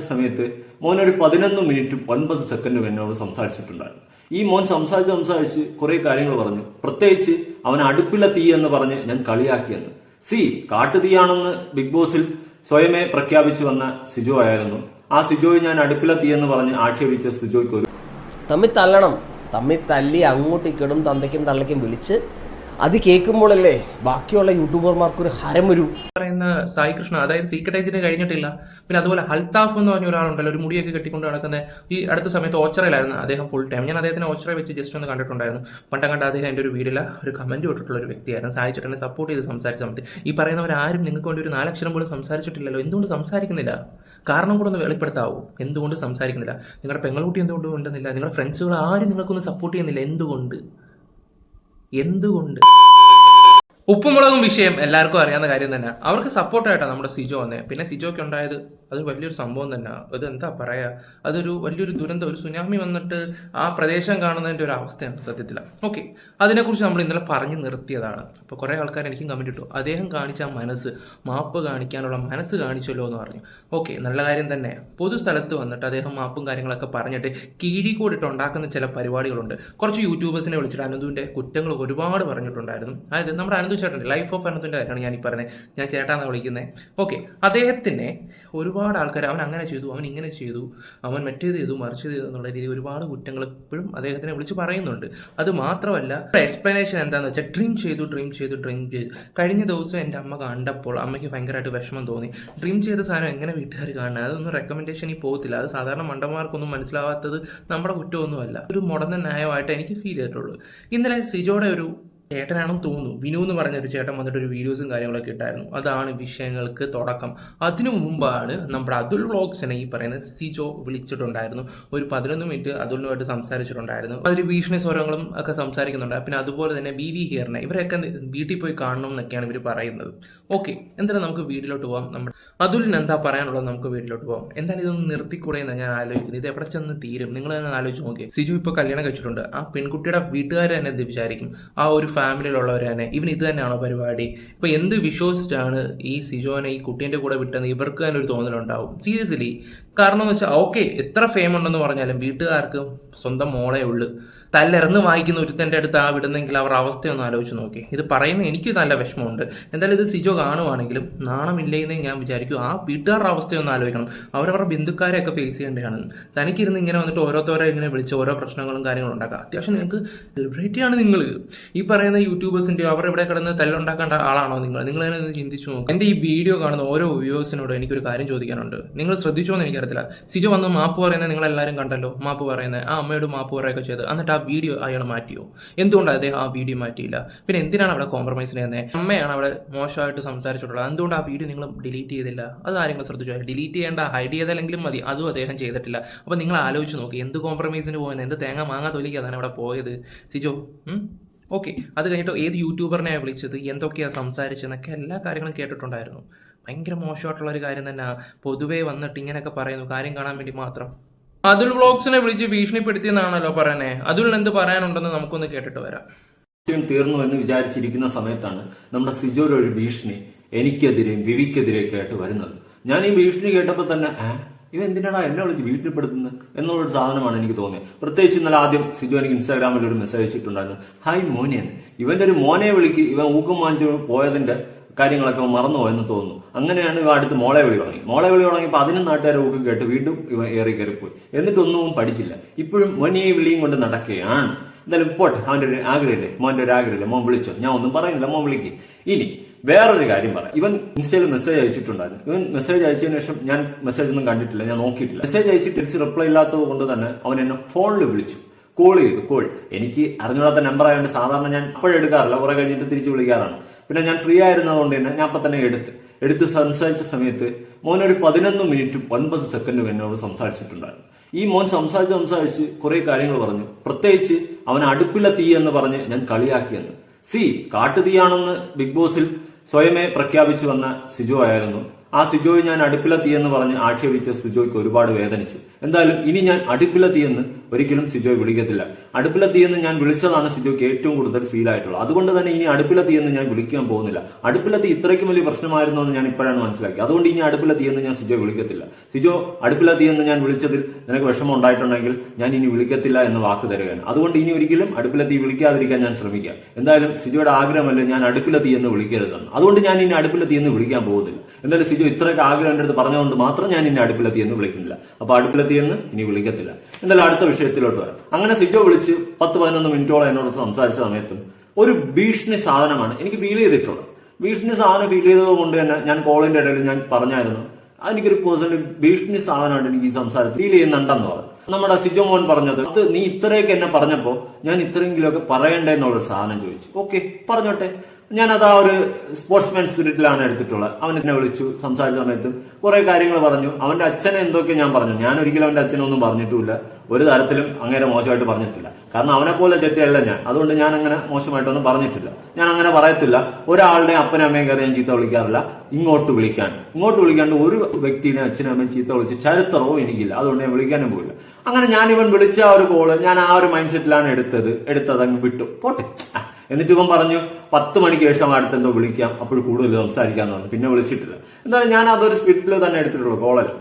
സമയത്ത് മോൻ ഒരു പതിനൊന്ന് മിനിറ്റ് ഒൻപത് സെക്കൻഡും എന്നോട് സംസാരിച്ചിട്ടുണ്ടായിരുന്നു. ഈ മോൻ സംസാരിച്ച് സംസാരിച്ച് കുറെ കാര്യങ്ങൾ പറഞ്ഞു. പ്രത്യേകിച്ച് അവൻ അടുപ്പിലെ തീ എന്ന് പറഞ്ഞ് ഞാൻ കളിയാക്കിയെന്ന്. സി കാട്ടുതീയാണെന്ന് ബിഗ് ബോസിൽ സ്വയമേ പ്രഖ്യാപിച്ചു വന്ന സിജോ ആയിരുന്നു. ആ സിജോയെ ഞാൻ അടുപ്പിലെ തീ എന്ന് പറഞ്ഞ് ആക്ഷേപിച്ച സിജോയ്ക്ക് ഒരു തമ്മിൽ തല്ലണം. തമ്മിൽ തല്ലി അങ്ങോട്ടും ഇക്കടും തന്തയ്ക്കും തള്ളയ്ക്കും വിളിച്ച് അത് കേൾക്കുമ്പോഴല്ലേ ബാക്കിയുള്ള യൂട്യൂബർമാർക്ക് ഒരു ഹരം വരൂ പറയുന്ന സായി കൃഷ്ണ അതായത് സീക്രട്ട് ഏജന്റ് കഴിഞ്ഞിട്ടില്ല. പിന്നെ അതുപോലെ ഹൽത്താഫ് എന്ന് പറഞ്ഞ ഒരാളുണ്ടല്ലോ ഒരു മുടിയൊക്കെ കെട്ടിക്കൊണ്ട് നടക്കുന്ന ഈ അടുത്ത സമയത്ത് ഓച്ചറയിലായിരുന്നു അദ്ദേഹം ഫുൾ ടൈം ഞാൻ അദ്ദേഹത്തിന് ഓച്ചറ വെച്ച് ജസ്റ്റ് ഒന്ന് കണ്ടിട്ടുണ്ടായിരുന്നു. പണ്ടം കണ്ട അദ്ദേഹം എന്റെ ഒരു വീടില ഒരു കമന്റ് ഇട്ടിട്ടുള്ള ഒരു വ്യക്തിയായിരുന്നു. സായി ചേട്ടനെ സപ്പോർട്ട് ചെയ്ത് സംസാരിച്ച സമയത്ത്. ഈ പറയുന്നവരാരും നിങ്ങൾക്ക് വേണ്ടി ഒരു നാലക്ഷരം പോലും സംസാരിച്ചിട്ടില്ലല്ലോ. എന്തുകൊണ്ട് സംസാരിക്കുന്നില്ല? കാരണം കൂടെ ഒന്ന് വെളിപ്പെടുത്താവൂ. എന്തുകൊണ്ട് സംസാരിക്കുന്നില്ല? നിങ്ങളുടെ പെങ്ങളുട്ടി എന്തുകൊണ്ട് ഉണ്ടെന്നില്ല? നിങ്ങളുടെ ഫ്രണ്ട്സുകൾ ആരും നിങ്ങൾക്കൊന്ന് സപ്പോർട്ട് ചെയ്യുന്നില്ല. എന്തുകൊണ്ട്? എന്തുകൊണ്ട്? ഉപ്പുമുളകും വിഷയം എല്ലാവർക്കും അറിയാവുന്ന കാര്യം തന്നെ. അവർക്ക് സപ്പോർട്ടായിട്ടാണ് നമ്മുടെ സിജോ വന്നത് പിന്നെ സിജോയ്ക്ക് ഉണ്ടായത് അത് വലിയൊരു സംഭവം തന്നെ. അത് എന്താ പറയുക അതൊരു വലിയൊരു ദുരന്തം ഒരു സുനാമി വന്നിട്ട് ആ പ്രദേശം കാണുന്നതിന്റെ ഒരു അവസ്ഥയാണ് സത്യത്തിൽ ഓക്കെ അതിനെക്കുറിച്ച് നമ്മൾ ഇന്നലെ പറഞ്ഞു നിർത്തിയതാണ്. അപ്പോൾ കുറേ ആൾക്കാർ എനിക്കും കമന്റ് ഇട്ടു. അദ്ദേഹം കാണിച്ച മനസ്സ് മാപ്പ് കാണിക്കാനുള്ള മനസ്സ് കാണിച്ചല്ലോ എന്ന് പറഞ്ഞു. ഓക്കെ നല്ല കാര്യം തന്നെ. പൊതുസ്ഥലത്ത് വന്നിട്ട് അദ്ദേഹം മാപ്പും കാര്യങ്ങളൊക്കെ പറഞ്ഞിട്ട് കീഴിക്കോടിട്ട് ഉണ്ടാക്കുന്ന ചില പരിപാടികളുണ്ട്. കുറച്ച് യൂട്യൂബേഴ്സിനെ വിളിച്ചിട്ട് അനന്തുവിന്റെ കുറ്റങ്ങൾ ഒരുപാട് പറഞ്ഞിട്ടുണ്ടായിരുന്നു. അതായത് നമ്മുടെ അനന്തു ചേട്ടന്റെ ലൈഫ് ഓഫ് അനന്തുവിന്റെ കാര്യമാണ് ഞാൻ ഈ പറഞ്ഞത്. ഞാൻ ചേട്ടാന്ന് വിളിക്കുന്നത് ഓക്കെ അദ്ദേഹത്തിനെ ഒരുപാട് ആൾക്കാർ അവൻ അങ്ങനെ ചെയ്തു അവൻ ഇങ്ങനെ ചെയ്തു അവൻ മറ്റേത് ചെയ്തു മറിച്ചത് ചെയ്തു എന്നുള്ള രീതിയിൽ ഒരുപാട് കുറ്റങ്ങൾ ഇപ്പോഴും അദ്ദേഹത്തിനെ വിളിച്ച് പറയുന്നുണ്ട്. അത് മാത്രമല്ല എക്സ്പ്ലനേഷൻ എന്താണെന്ന് വെച്ചാൽ ഡ്രീം ചെയ്തു ഡ്രീം ചെയ്തു ഡ്രീം ചെയ്തു കഴിഞ്ഞ ദിവസം എന്റെ അമ്മ കണ്ടപ്പോൾ അമ്മയ്ക്ക് ഭയങ്കരമായിട്ട് വിഷമം തോന്നി. ഡ്രീം ചെയ്ത സാധനം എങ്ങനെ വീട്ടുകാർ കാണുന്നത്? അതൊന്നും റെക്കമെൻഡേഷൻ ഈ പോകത്തില്ല. അത് സാധാരണ മണ്ടന്മാർക്കൊന്നും മനസ്സിലാവാത്തത് നമ്മുടെ കുറ്റമൊന്നുമല്ല. ഒരു മുടന്ന ന്യായമായിട്ട് എനിക്ക് ഫീൽ ചെയ്തിട്ടുള്ളൂ. ഇന്നലെ സിജോയുടെ ഒരു ചേട്ടനാണെന്ന് തോന്നുന്നു. വിനു എന്ന് പറഞ്ഞ ഒരു ചേട്ടൻ വന്നിട്ട് ഒരു വീഡിയോസും കാര്യങ്ങളൊക്കെ ഇട്ടായിരുന്നു. അതാണ് വിഷയങ്ങൾക്ക് തുടക്കം. അതിനു മുമ്പാണ് നമ്മുടെ അതുൽ വ്ളോഗ്സിനെ ഈ പറയുന്ന സിജോ വിളിച്ചിട്ടുണ്ടായിരുന്നു. ഒരു പതിനൊന്ന് മിനിറ്റ് അതുലിനുമായിട്ട് സംസാരിച്ചിട്ടുണ്ടായിരുന്നു. അവർ ഭീഷണി സ്വരങ്ങളും ഒക്കെ സംസാരിക്കുന്നുണ്ട്. പിന്നെ അതുപോലെ തന്നെ ബി വി ഹിയറിനെ ഇവരൊക്കെ വീട്ടിൽ പോയി കാണണം എന്നൊക്കെയാണ് ഇവർ പറയുന്നത്. ഓക്കെ എന്തായാലും നമുക്ക് വീട്ടിലോട്ട് പോകാം നമ്മുടെ അതുലിന് എന്താ പറയാനുള്ളത് നമുക്ക് വീട്ടിലോട്ട് പോകാം എന്തായാലും ഇതൊന്ന് നിർത്തിക്കൂടെ ഞാൻ ആലോചിക്കുന്നത് ഇത് എവിടെ ചെന്ന് തീരും? നിങ്ങൾ തന്നെ ആലോചിച്ച് നോക്കി സിജു ഇപ്പോൾ കല്യാണം കഴിച്ചിട്ടുണ്ട്. ആ പെൺകുട്ടിയുടെ വീട്ടുകാർ തന്നെ എന്ത് വിചാരിക്കും. ആ ഒരു ഫാമിലിയിലുള്ളവർ തന്നെ ഇവൻ ഇത് തന്നെയാണോ പരിപാടി? ഇപ്പോൾ എന്ത് വിശ്വസിച്ചാണ് ഈ സിജോനെ ഈ കുട്ടീന്റെ കൂടെ വിട്ടെന്ന് ഇവർക്ക് തന്നെ ഒരു തോന്നലുണ്ടാവും. സീരിയസ്ലി കാരണം എന്ന് വെച്ചാൽ ഓക്കെ എത്ര ഫെയിം ഉണ്ടെന്ന് പറഞ്ഞാലും വീട്ടുകാർക്ക് സ്വന്തം മോളേ ഉള്ളു. തല്ലിറന്ന് വായിക്കുന്ന ഒരുത്തന്റെ അടുത്ത് ആ വിടുന്നെങ്കിൽ അവർ അവസ്ഥയൊന്ന് ആലോചിച്ച് നോക്കി. ഇത് പറയുന്ന എനിക്ക് നല്ല വിഷമമുണ്ട്. എന്തായാലും ഇത് സിജോ കാണുവാണെങ്കിലും നാണമില്ലേന്നേ ഞാൻ വിചാരിക്കും. ആ വീട്ടുകാരുടെ അവസ്ഥയൊന്ന് ആലോചിക്കണം. അവരവരുടെ ബന്ധുക്കാരെയൊക്കെ ഫേസ് ചെയ്യേണ്ടതാണ്. തനിക്കിരുന്ന് ഇങ്ങനെ വന്നിട്ട് ഓരോരുത്തരെ ഇങ്ങനെ വിളിച്ച് ഓരോ പ്രശ്നങ്ങളും കാര്യങ്ങളും ഉണ്ടാക്കുക അത്യാവശ്യം നിങ്ങൾക്ക് സെലിബ്രിറ്റിയാണ് നിങ്ങൾ ഈ പറയുന്ന യൂട്യൂബേഴ്സിന്റെ അവർ ഇവിടെ കിടന്ന് തല്ലുണ്ടാക്കേണ്ട ആളാണോ നിങ്ങൾ നിങ്ങൾ ഒന്ന് ചിന്തിച്ചു നോക്കും. എന്റെ ഈ വീഡിയോ കാണുന്ന ഓരോ വ്യൂവേഴ്സിനോട് എനിക്കൊരു കാര്യം ചോദിക്കാനുണ്ട്. നിങ്ങൾ ശ്രദ്ധിച്ചോ എന്ന് എനിക്കറിയത്തില്ല. സിജോ വന്ന് മാപ്പ് പറയുന്നത് നിങ്ങളെല്ലാവരും കണ്ടല്ലോ? മാപ്പ് പറയുന്നത്. ആ അമ്മയോട് മാപ്പ് പറയുകയൊക്കെ ചെയ്ത്. എന്നിട്ട് ആ വീഡിയോ അയാൾ മാറ്റിയോ? എന്തുകൊണ്ടാണ് അദ്ദേഹം ആ വീഡിയോ മാറ്റിയില്ല? പിന്നെ എന്തിനാണ് അവിടെ കോംപ്രമൈസ് ചെയ്യുന്നത് അമ്മയാണ് അവിടെ മോശമായിട്ട് സംസാരിച്ചിട്ടുള്ളത്. എന്തുകൊണ്ട് ആ വീഡിയോ നിങ്ങൾ ഡിലീറ്റ് ചെയ്തില്ല? അത് ആരെങ്കിലും ശ്രദ്ധിച്ചു? ഡിലീറ്റ് ചെയ്യേണ്ട ഹൈഡ് ചെയ്താലെങ്കിലും മതി. അതും അദ്ദേഹം ചെയ്തിട്ടില്ല. അപ്പോൾ നിങ്ങൾ ആലോചിച്ച് നോക്കി. എന്ത് കോംപ്രമൈസിന് പോയത് എന്ത് തേങ്ങ മാങ്ങ തൊലിക്കാതാണ് അവിടെ പോയത്? സിജോ ഓക്കെ. അത് കഴിഞ്ഞിട്ട് ഏത് യൂട്യൂബറിനെയാണ് വിളിച്ചത്? എന്തൊക്കെയാണ് സംസാരിച്ചതെന്നൊക്കെ എല്ലാ കാര്യങ്ങളും കേട്ടിട്ടുണ്ടായിരുന്നു. ഭയങ്കര മോശമായിട്ടുള്ള ഒരു കാര്യം തന്നെ. പൊതുവേ വന്നിട്ട് ഇങ്ങനെയൊക്കെ പറയുന്നു. കാര്യം കാണാൻ വേണ്ടി മാത്രം. അതുൽ വ്ളോഗ്സിനെ വിളിച്ച് ഭീഷണിപ്പെടുത്തിയെന്നാണല്ലോ പറയണേ. അതുൽ എന്ത് പറയാനുണ്ടെന്ന് നമുക്കൊന്ന് കേട്ടിട്ട് വരാം. തീർന്നു എന്ന് വിചാരിച്ചിരിക്കുന്ന സമയത്താണ് നമ്മുടെ സിജോയുടെ ഒരു ഭീഷണി എനിക്കെതിരെയും വിവിക്കെതിരെയൊക്കെ ആയിട്ട് വരുന്നത്. ഞാൻ ഈ ഭീഷണി കേട്ടപ്പോൾ തന്നെ "ഏ, ഇവ എന്തിനാണ് എന്നെ വിളിച്ച് വീട്ടിൽപ്പെടുത്തുന്നത് എന്നുള്ളൊരു സാധനമാണ് എനിക്ക് തോന്നിയത്. പ്രത്യേകിച്ച് ഇന്നലെ ആദ്യം സിജു എനിക്ക് ഇൻസ്റ്റാഗ്രാമിൽ ഒരു മെസ്സേജ് അയച്ചിട്ടുണ്ടായിരുന്നു ഹായ് മോനെ എന്ന്." ഇവന്റെ ഒരു മോനെ വിളിക്ക് ഇവൻ ഊക്കം വാങ്ങിച്ചു പോയതിന്റെ കാര്യങ്ങളൊക്കെ മറന്നുപോയി എന്ന് തോന്നുന്നു. അങ്ങനെയാണ് ഇവ അടുത്ത് മോളെ വിളി തുടങ്ങി. മോളെ വിളി തുടങ്ങിയപ്പോൾ അതിനും നാട്ടുകാരെ ഊക്ക് കേട്ട് വീണ്ടും ഇവ ഏറി കയറിപ്പോയി. എന്നിട്ടൊന്നും പഠിച്ചില്ല. ഇപ്പോഴും മോനെ വിളിയും കൊണ്ട് നടക്കുകയാണ്. എന്തായാലും പോട്ടെ അവന്റെ ഒരു ആഗ്രഹമില്ലേ? മോന്റെ ഒരു ആഗ്രഹമില്ല? മോൻ വിളിച്ചോ? ഞാൻ ഒന്നും പറയുന്നില്ല. മോൻ വിളിക്ക്. ഇനി വേറൊരു കാര്യം പറയാം. ഇവൻ ഇൻസ്റ്റയിൽ മെസ്സേജ് അയച്ചിട്ടുണ്ടായിരുന്നു. ഇവൻ മെസ്സേജ് അയച്ചതിന് ശേഷം ഞാൻ മെസ്സേജ് ഒന്നും കണ്ടിട്ടില്ല. ഞാൻ നോക്കിയിട്ടില്ല. മെസ്സേജ് അയച്ചിട്ട് തിരിച്ച് റിപ്ലൈ ഇല്ലാത്തത് കൊണ്ട് തന്നെ അവൻ എന്നെ ഫോണിൽ വിളിച്ചു. കോൾ ചെയ്തു. കോൾ എനിക്ക് അറിഞ്ഞൂടാത്ത നമ്പർ ആയതുകൊണ്ട് സാധാരണ ഞാൻ അപ്പോഴെടുക്കാറില്ല. കുറെ കഴിഞ്ഞിട്ട് തിരിച്ചു വിളിക്കാറാണ്. പിന്നെ ഞാൻ ഫ്രീ ആയിരുന്നതുകൊണ്ട് തന്നെ ഞാൻ അപ്പൊ തന്നെ എടുത്ത് എടുത്ത് സംസാരിച്ച സമയത്ത് മോൻ ഒരു പതിനൊന്ന് മിനിറ്റും ഒൻപത് സെക്കൻഡും എന്നോട് സംസാരിച്ചിട്ടുണ്ടായിരുന്നു. ഈ മോൻ സംസാരിച്ച് സംസാരിച്ച് കുറെ കാര്യങ്ങൾ പറഞ്ഞു. പ്രത്യേകിച്ച് അവൻ അടുപ്പിലെ തീ എന്ന് പറഞ്ഞ് ഞാൻ കളിയാക്കിയെന്ന്. സി കാട്ടുതീയാണെന്ന് ബിഗ് ബോസിൽ സ്വയമേ പ്രഖ്യാപിച്ചു വന്ന സിജു ആയിരുന്നു. ആ സുജോയ് ഞാൻ അടുപ്പിലെത്തി എന്ന് പറഞ്ഞ് ആക്ഷേപിച്ച സുജോയ്ക്ക് ഒരുപാട് വേദനിച്ചു. എന്തായാലും ഇനി ഞാൻ അടുപ്പിലെത്തി എന്ന് ഒരിക്കലും സുജോയ് വിളിക്കത്തില്ല. അടുപ്പിലെത്തി എന്ന് ഞാൻ വിളിച്ചതാണ് സിജോയ്ക്ക് ഏറ്റവും കൂടുതൽ ഫീൽ ആയിട്ടുള്ളത്. അതുകൊണ്ട് തന്നെ ഇനി അടുപ്പിലെത്തി എന്ന് ഞാൻ വിളിക്കാൻ പോകുന്നില്ല. അടുപ്പിലെത്തി ഇത്രയ്ക്കും വലിയ പ്രശ്നമായിരുന്നു എന്ന് ഞാൻ ഇപ്പോഴാണ് മനസ്സിലാക്കി അതുകൊണ്ട് ഇനി അടുപ്പിലെത്തി എന്ന് ഞാൻ സിജോ വിളിക്കത്തില്ല. സുജോ അടുപ്പിലെത്തി എന്ന് ഞാൻ വിളിച്ചതിൽ നിനക്ക് വിഷമം ഉണ്ടായിട്ടുണ്ടെങ്കിൽ ഞാൻ ഇനി വിളിക്കത്തില്ല എന്ന് വാക്ക് തരുകയാണ്. അതുകൊണ്ട് ഇനി ഒരിക്കലും അടുപ്പിലെത്തി വിളിക്കാതിരിക്കാൻ ഞാൻ ശ്രമിക്കാം. എന്തായാലും സിജോയുടെ ആഗ്രഹമല്ല ഞാൻ അടുപ്പിലെത്തി എന്ന് വിളിക്കരുതെന്ന്. അതുകൊണ്ട് ഞാൻ ഇനി അടുപ്പിലെത്തി എന്ന് വിളിക്കാൻ പോകുന്നില്ല. എന്തായാലും സിജു ഇത്രയൊക്കെ ആഗ്രഹം എന്റെ അടുത്ത് പറഞ്ഞുകൊണ്ട് മാത്രം ഞാൻ ഇനി അടുപ്പിലെത്തി എന്ന് വിളിക്കുന്നില്ല. അപ്പൊ അടുപ്പിലെത്തി എന്ന് ഇനി വിളിക്കത്തില്ല. എന്തായാലും അടുത്ത വിഷയത്തിലോട്ട് വരാം. അങ്ങനെ സിജു വിളിച്ച് പത്ത് പതിനൊന്ന് മിനിറ്റോളം എന്നോട് സംസാരിച്ച സമയത്തും ഒരു ഭീഷണി സാധനമാണ് എനിക്ക് ഫീൽ ചെയ്തിട്ടുള്ളത്. ഭീഷണി സാധനം ഫീൽ ചെയ്തത് കൊണ്ട് തന്നെ ഞാൻ കോളിന്റെ ഇടയിൽ ഞാൻ പറഞ്ഞായിരുന്നു എനിക്കൊരു പേഴ്സണൽ ഭീഷണി സാധനമായിട്ട് എനിക്ക് ഈ സംസാരം ഫീൽ ചെയ്യുന്നുണ്ടെന്ന് പറഞ്ഞു. നമ്മുടെ സിജോ മോൻ പറഞ്ഞത് അത് നീ ഇത്രയൊക്കെ എന്നെ പറഞ്ഞപ്പോ ഞാൻ ഇത്രയെങ്കിലുമൊക്കെ പറയണ്ടേ എന്നുള്ളൊരു സാധനം ചോദിച്ചു. ഓക്കെ പറഞ്ഞോട്ടെ. ഞാൻ അത് ആ ഒരു സ്പോർട്സ്മാൻ സ്പിരിറ്റിലാണ് എടുത്തിട്ടുള്ളത്. അവൻ എന്നെ വിളിച്ചു സംസാരിച്ച സമയത്തും കുറെ കാര്യങ്ങൾ പറഞ്ഞു. അവന്റെ അച്ഛനെ എന്തൊക്കെ ഞാൻ പറഞ്ഞു. ഞാൻ ഒരിക്കലും അവന്റെ അച്ഛനൊന്നും പറഞ്ഞിട്ടില്ല. ഒരു തരത്തിലും അങ്ങനെ മോശമായിട്ട് പറഞ്ഞിട്ടില്ല. കാരണം അവനെ പോലെ ചെട്ടിയല്ല ഞാൻ. അതുകൊണ്ട് ഞാൻ അങ്ങനെ മോശമായിട്ടൊന്നും പറഞ്ഞിട്ടില്ല. ഞാൻ അങ്ങനെ പറയത്തില്ല. ഒരാളുടെ അപ്പനും അമ്മയും കയറി ഞാൻ ചീത്ത വിളിക്കാറില്ല. ഇങ്ങോട്ട് വിളിക്കാൻ. ഇങ്ങോട്ട് വിളിക്കാണ്ട് ഒരു വ്യക്തിനെ അച്ഛനും അമ്മയും ചീത്ത വിളിച്ച് ചരിത്രവും എനിക്കില്ല. അതുകൊണ്ട് ഞാൻ വിളിക്കാനും പോയില്ല. അങ്ങനെ ഞാൻ ഇവൻ വിളിച്ച ആ ഒരു കോൾ ഞാൻ ആ ഒരു മൈൻഡ് സെറ്റിലാണ് എടുത്തത്. എടുത്തത് അങ്ങ് വിട്ടു. പോട്ടെ. എന്നിട്ട് ഇവൻ പറഞ്ഞു പത്ത് മണിക്ക് ശേഷം അടുത്ത് എന്തോ വിളിക്കാം. അപ്പോൾ കൂടുതൽ സംസാരിക്കാന്ന് പറഞ്ഞു. പിന്നെ വിളിച്ചിട്ടില്ല. എന്തായാലും ഞാൻ അതൊരു സ്പിരിറ്റിൽ തന്നെ എടുത്തിട്ടുള്ളൂ കോളല്ല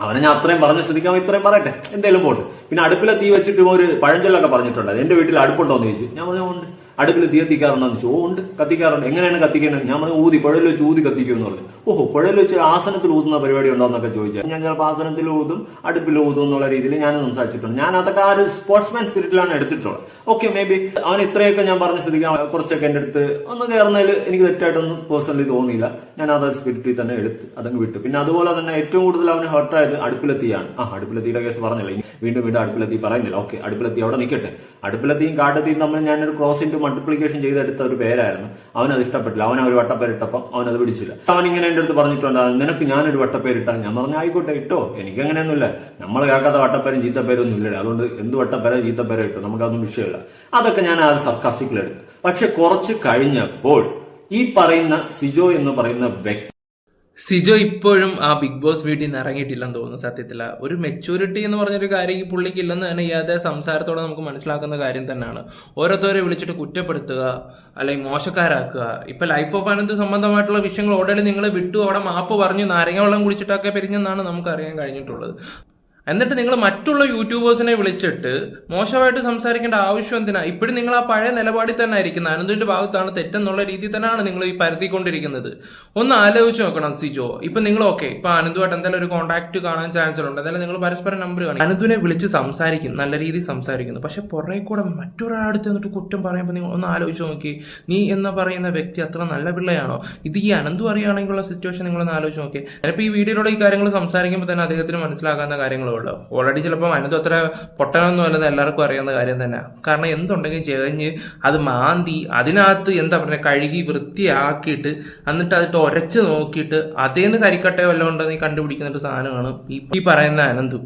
അവനെ ഞാൻ അത്രയും പറഞ്ഞ ശ്രദ്ധിക്കാൻ ഇത്രയും പറയട്ടെ. എന്തേലും പോട്ടെ. പിന്നെ അടുപ്പിലെ തീ വെച്ചിട്ട് ഒരു പഴഞ്ചൊല്ലൊക്കെ പറഞ്ഞിട്ടുണ്ടായിരുന്നു. എന്റെ വീട്ടിൽ അടുപ്പുണ്ടോ എന്ന് ചോദിച്ചു. ഞാൻ പറഞ്ഞു അടുപ്പിൽ തീ കത്തിക്കാറുണ്ടോ എന്ന് ചോദിച്ചു. ഉണ്ട്. കത്തിക്കാറുണ്ട്. എങ്ങനെയാണ് കത്തിക്കുന്നത് ഞാൻ പറഞ്ഞു ഊതി കുഴൽ വെച്ച് ഊതി കത്തിക്കും എന്ന് പറഞ്ഞു. ഓഹോ കുഴൽ വെച്ച് ആസനത്തിൽ ഊതുന്ന പരിപാടി ഉണ്ടോ എന്നൊക്കെ ചോദിച്ചു. ഞാൻ ചിലപ്പോൾ ആസനത്തിൽ ഊതും അടുപ്പിൽ ഊതും എന്നുള്ള രീതിയിൽ ഞാൻ സംസാരിച്ചിട്ടുണ്ട്. ഞാൻ അതൊക്കെ ആ ഒരു സ്പോർട്സ്മാൻ സ്പിരിറ്റിലാണ് എടുത്തിട്ടുള്ളത്. ഓക്കെ മേ ബി അവൻ ഇത്രയൊക്കെ ഞാൻ പറഞ്ഞ സ്ഥിതിക്ക് കുറച്ചൊക്കെ എന്റെ അടുത്ത് ഒന്ന് കയറുന്നതിൽ എനിക്ക് തെറ്റായിട്ടൊന്നും പേഴ്സണലി തോന്നിയില്ല. ഞാൻ അത് സ്പിരിറ്റിൽ തന്നെ എടുത്ത് അതങ്ങ് വിട്ടു. പിന്നെ അതുപോലെ തന്നെ ഏറ്റവും കൂടുതൽ അവന് ഹർട്ടായത് അടുപ്പിലെത്തിയാണ്. ആ അടുപ്പിലെത്തിയുടെ കേസ് പറഞ്ഞില്ല. വീണ്ടും വീണ്ടും അടുപ്പിലെത്തി പറയുന്നില്ല. ഓക്കെ അടുപ്പിലെത്തി അവിടെ നിൽക്കട്ടെ. അടുപ്പിലെത്തിയും കാട്ടെത്തിയും തമ്മിൽ ഞാനൊരു ക്രോസിന്റെ മൾട്ടിപ്ലിക്കേഷൻ ചെയ്തെടുത്ത ഒരു പേരായിരുന്നു. അവൻ അത് ഇഷ്ടപ്പെട്ടില്ല. അവൻ ഒരു വട്ടപ്പേരിട്ടപ്പം അവൻ അത് പിടിച്ചില്ല. അവൻ ഇങ്ങനെ എന്റെ അടുത്ത് പറഞ്ഞിട്ടുണ്ട് നിനക്ക് ഞാനൊരു വട്ടപ്പേരിട്ടാൽ ഞാൻ പറഞ്ഞു ആയിക്കോട്ടെ ഇട്ടോ. എനിക്ക് അങ്ങനെയൊന്നുമില്ല നമ്മൾ കേൾക്കാത്ത വട്ടപ്പേരും ചീത്തപ്പേരൊന്നും ഇല്ല അതുകൊണ്ട് എന്ത് വട്ടപ്പേര ചീത്തപ്പേരോ ഇട്ടു? നമുക്കതൊന്നും വിഷയമില്ല. അതൊക്കെ ഞാൻ ആ സർക്കാസിക്കിലെടുത്തു പക്ഷെ കുറച്ച് കഴിഞ്ഞപ്പോൾ ഈ പറയുന്ന സിജോ എന്ന് പറയുന്ന വ്യക്തി സിജോ ഇപ്പോഴും ആ ബിഗ് ബോസ് വീട്ടിൽ നിന്ന് ഇറങ്ങിയിട്ടില്ലെന്ന് തോന്നുന്നു സത്യത്തില ഒരു മെച്ചൂരിറ്റി എന്ന് പറഞ്ഞൊരു കാര്യം ഈ പുള്ളിക്ക് ഇല്ലെന്ന് തന്നെ അതേ സംസാരത്തോടെ നമുക്ക് മനസ്സിലാക്കുന്ന കാര്യം തന്നെയാണ്. ഓരോരുത്തരെ വിളിച്ചിട്ട് കുറ്റപ്പെടുത്തുക അല്ലെങ്കിൽ മോശക്കാരാക്കുക. ഇപ്പൊ ലൈഫ് ഓഫ് അനന്ത് സംബന്ധമായിട്ടുള്ള വിഷയങ്ങൾ ഓൾറെഡി നിങ്ങൾ വിട്ടു അവിടെ മാപ്പ് പറഞ്ഞു നാരങ്ങ വെള്ളം കുടിച്ചിട്ടൊക്കെ പിരിഞ്ഞെന്നാണ് നമുക്ക് അറിയാൻ കഴിഞ്ഞിട്ടുള്ളത്. എന്നിട്ട് നിങ്ങൾ മറ്റുള്ള യൂട്യൂബേഴ്സിനെ വിളിച്ചിട്ട് മോശമായിട്ട് സംസാരിക്കേണ്ട ആവശ്യം എന്തിനാ? ഇപ്പോഴും നിങ്ങൾ ആ പഴയ നിലപാടിൽ തന്നെ ആയിരിക്കുന്നത് അനന്തുവിന്റെ ഭാഗത്താണ് തെറ്റെന്നുള്ള രീതിയിൽ തന്നെയാണ് നിങ്ങൾ ഈ പരത്തിക്കൊണ്ടിരിക്കുന്നത്. ഒന്ന് ആലോചിച്ച് നോക്കണം സിജോ. ഇപ്പൊ നിങ്ങൾ ഓക്കെ ഇപ്പൊ അനന്തുമായിട്ട് എന്തായാലും ഒരു കോൺടാക്ട് കാണാൻ ചാൻസ് ഉണ്ട്. എന്തായാലും നിങ്ങൾ പരസ്പരം നമ്പർ കാണും. അനന്തുവിനെ വിളിച്ച് സംസാരിക്കും നല്ല രീതിയിൽ സംസാരിക്കുന്നു. പക്ഷെ പുറകെ കൂടെ മറ്റൊരാളടുത്ത് എന്നിട്ട് കുറ്റം പറയുമ്പോൾ നിങ്ങൾ ഒന്ന് ആലോചിച്ച് നോക്കി. നീ എന്ന് പറയുന്ന വ്യക്തി അത്ര നല്ല പിള്ളയാണോ? ഇത് ഈ അനന്തു അറിയുകയാണെങ്കിലുള്ള സിറ്റുവേഷൻ നിങ്ങളൊന്ന് ആലോചിച്ച് നോക്കി. ചിലപ്പോൾ ഈ വീഡിയോയിലൂടെ ഈ കാര്യങ്ങൾ സംസാരിക്കുമ്പോൾ തന്നെ അദ്ദേഹത്തിന് മനസ്സിലാക്കാവുന്ന കാര്യങ്ങളുള്ളൂ ഓൾറെഡി ചിലപ്പോൾ അതിനകത്ത് അത്ര പൊട്ടനൊന്നും അല്ലെന്ന് എല്ലാവർക്കും അറിയാവുന്ന കാര്യം തന്നെ. കാരണം എന്തുണ്ടെങ്കിൽ ചെകഞ്ഞ് അത് മാന്തി അതിനകത്ത് എന്താ പറയുക കഴുകി വൃത്തിയാക്കിയിട്ട് എന്നിട്ട് അതിട്ട് ഒരച്ച് നോക്കിയിട്ട് അതേന്ന് കരിക്കട്ടയോ വല്ലതും ഉണ്ടോ നീ കണ്ടുപിടിക്കുന്ന ഒരു സാധനമാണ് ഈ പറയുന്ന അനന്തു.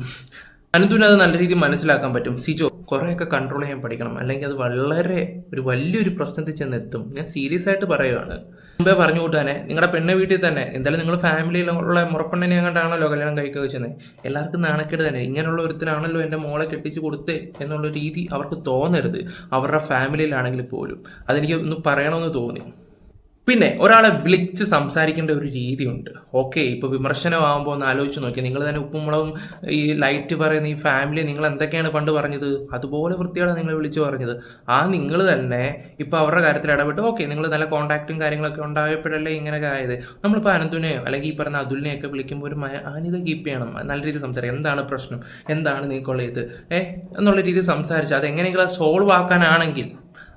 അനന്തുവിന് അത് നല്ല രീതിയിൽ മനസ്സിലാക്കാൻ പറ്റും. സിജോ കുറേയൊക്കെ കൺട്രോൾ ചെയ്യാൻ പഠിക്കണം. അല്ലെങ്കിൽ അത് വളരെ ഒരു വലിയൊരു പ്രശ്നത്തിൽ ചെന്നെത്തും. ഞാൻ സീരിയസ് ആയിട്ട് പറയുവാണ്. മുമ്പേ പറഞ്ഞു കൂട്ടാനെ നിങ്ങളുടെ പെണ്ണ് വീട്ടിൽ തന്നെ എന്തായാലും നിങ്ങൾ ഫാമിലിയിലുള്ള മുറപ്പെണ്ണിനെ അങ്ങോട്ടാണല്ലോ കല്യാണം കഴിക്കുക വെച്ചത് എല്ലാവർക്കും നാണക്കേട് തന്നെ. ഇങ്ങനെയുള്ള ഒരുത്തനാണല്ലോ എന്റെ മോളെ കെട്ടിച്ച് കൊടുത്തേ എന്നുള്ള രീതി അവർക്ക് തോന്നരുത്. അവരുടെ ഫാമിലിയിലാണെങ്കിൽ പോലും. അതെനിക്ക് ഒന്ന് പറയണമെന്ന് തോന്നി. പിന്നെ ഒരാളെ വിളിച്ച് സംസാരിക്കേണ്ട ഒരു രീതിയുണ്ട്. ഓക്കെ ഇപ്പോൾ വിമർശനമാകുമ്പോൾ ഒന്ന് ആലോചിച്ച് നോക്കി നിങ്ങൾ തന്നെ ഉപ്പുമുളകും ഈ ലൈറ്റ് പറയുന്ന ഈ ഫാമിലി നിങ്ങൾ എന്തൊക്കെയാണ് പണ്ട് പറഞ്ഞത്? അതുപോലെ വൃത്തിയാണ് നിങ്ങൾ വിളിച്ച് പറഞ്ഞത്. ആ നിങ്ങൾ തന്നെ ഇപ്പോൾ അവരുടെ കാര്യത്തിൽ ഇടപെട്ട് ഓക്കെ നിങ്ങൾ നല്ല കോൺടാക്റ്റും കാര്യങ്ങളൊക്കെ ഉണ്ടായപ്പോഴല്ലേ ഇങ്ങനെയൊക്കെ ആയത്? നമ്മളിപ്പോൾ അനന്തുനെയോ അല്ലെങ്കിൽ ഈ പറഞ്ഞ അതുലിനെയൊക്കെ വിളിക്കുമ്പോൾ ഒരു മാന്യത കീപ്പ് ചെയ്യണം. നല്ല രീതിയിൽ സംസാരിക്കുക എന്താണ് പ്രശ്നം? എന്താണ് നീക്കുള്ള ഇത് എന്നുള്ള രീതിയിൽ സംസാരിച്ച് അത് എങ്ങനെയെങ്കിലും സോൾവ് ആക്കാനാണെങ്കിൽ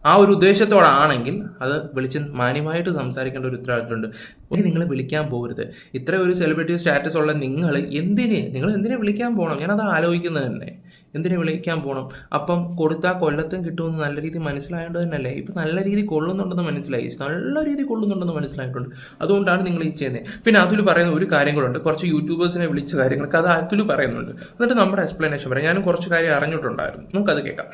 ആ ഒരു ഉദ്ദേശത്തോടാണെങ്കിൽ അത് വിളിച്ച് മാന്യമായിട്ട് സംസാരിക്കേണ്ട ഒരു ഉത്തരവാദിത്തമുണ്ട് ഇനി നിങ്ങൾ വിളിക്കാൻ പോകരുത്. ഇത്ര ഒരു സെലിബ്രിറ്റി സ്റ്റാറ്റസ് ഉള്ള നിങ്ങൾ എന്തിനെ? നിങ്ങൾ എന്തിനെ വിളിക്കാൻ പോകണം? ഞാനത് ആലോചിക്കുന്നത് തന്നെ. എന്തിനെ വിളിക്കാൻ പോകണം അപ്പം കൊടുത്താൽ കൊല്ലത്തും കിട്ടുമെന്ന് നല്ല രീതിയിൽ മനസ്സിലായതുകൊണ്ട് തന്നെയല്ലേ? ഇപ്പം നല്ല രീതിയിൽ കൊള്ളുന്നുണ്ടെന്ന് മനസ്സിലായി. നല്ല രീതിയിൽ കൊള്ളുന്നുണ്ടെന്ന് മനസ്സിലായിട്ടുണ്ട്. അതുകൊണ്ടാണ് നിങ്ങൾ ഈ ചെയ്യുന്നത് പിന്നെ അതിൽ പറയുന്ന ഒരു കാര്യം കൂടെ ഉണ്ട്. കുറച്ച് യൂട്യൂബേഴ്സിനെ വിളിച്ച കാര്യങ്ങളൊക്കെ അത് അതിൽ പറയുന്നുണ്ട്. എന്നിട്ട് നമ്മുടെ എക്സ്പ്ലനേഷൻ പറയാം. ഞാനും കുറച്ച് കാര്യം അറിഞ്ഞിട്ടുണ്ടായിരുന്നു. നമുക്കത് കേൾക്കാം.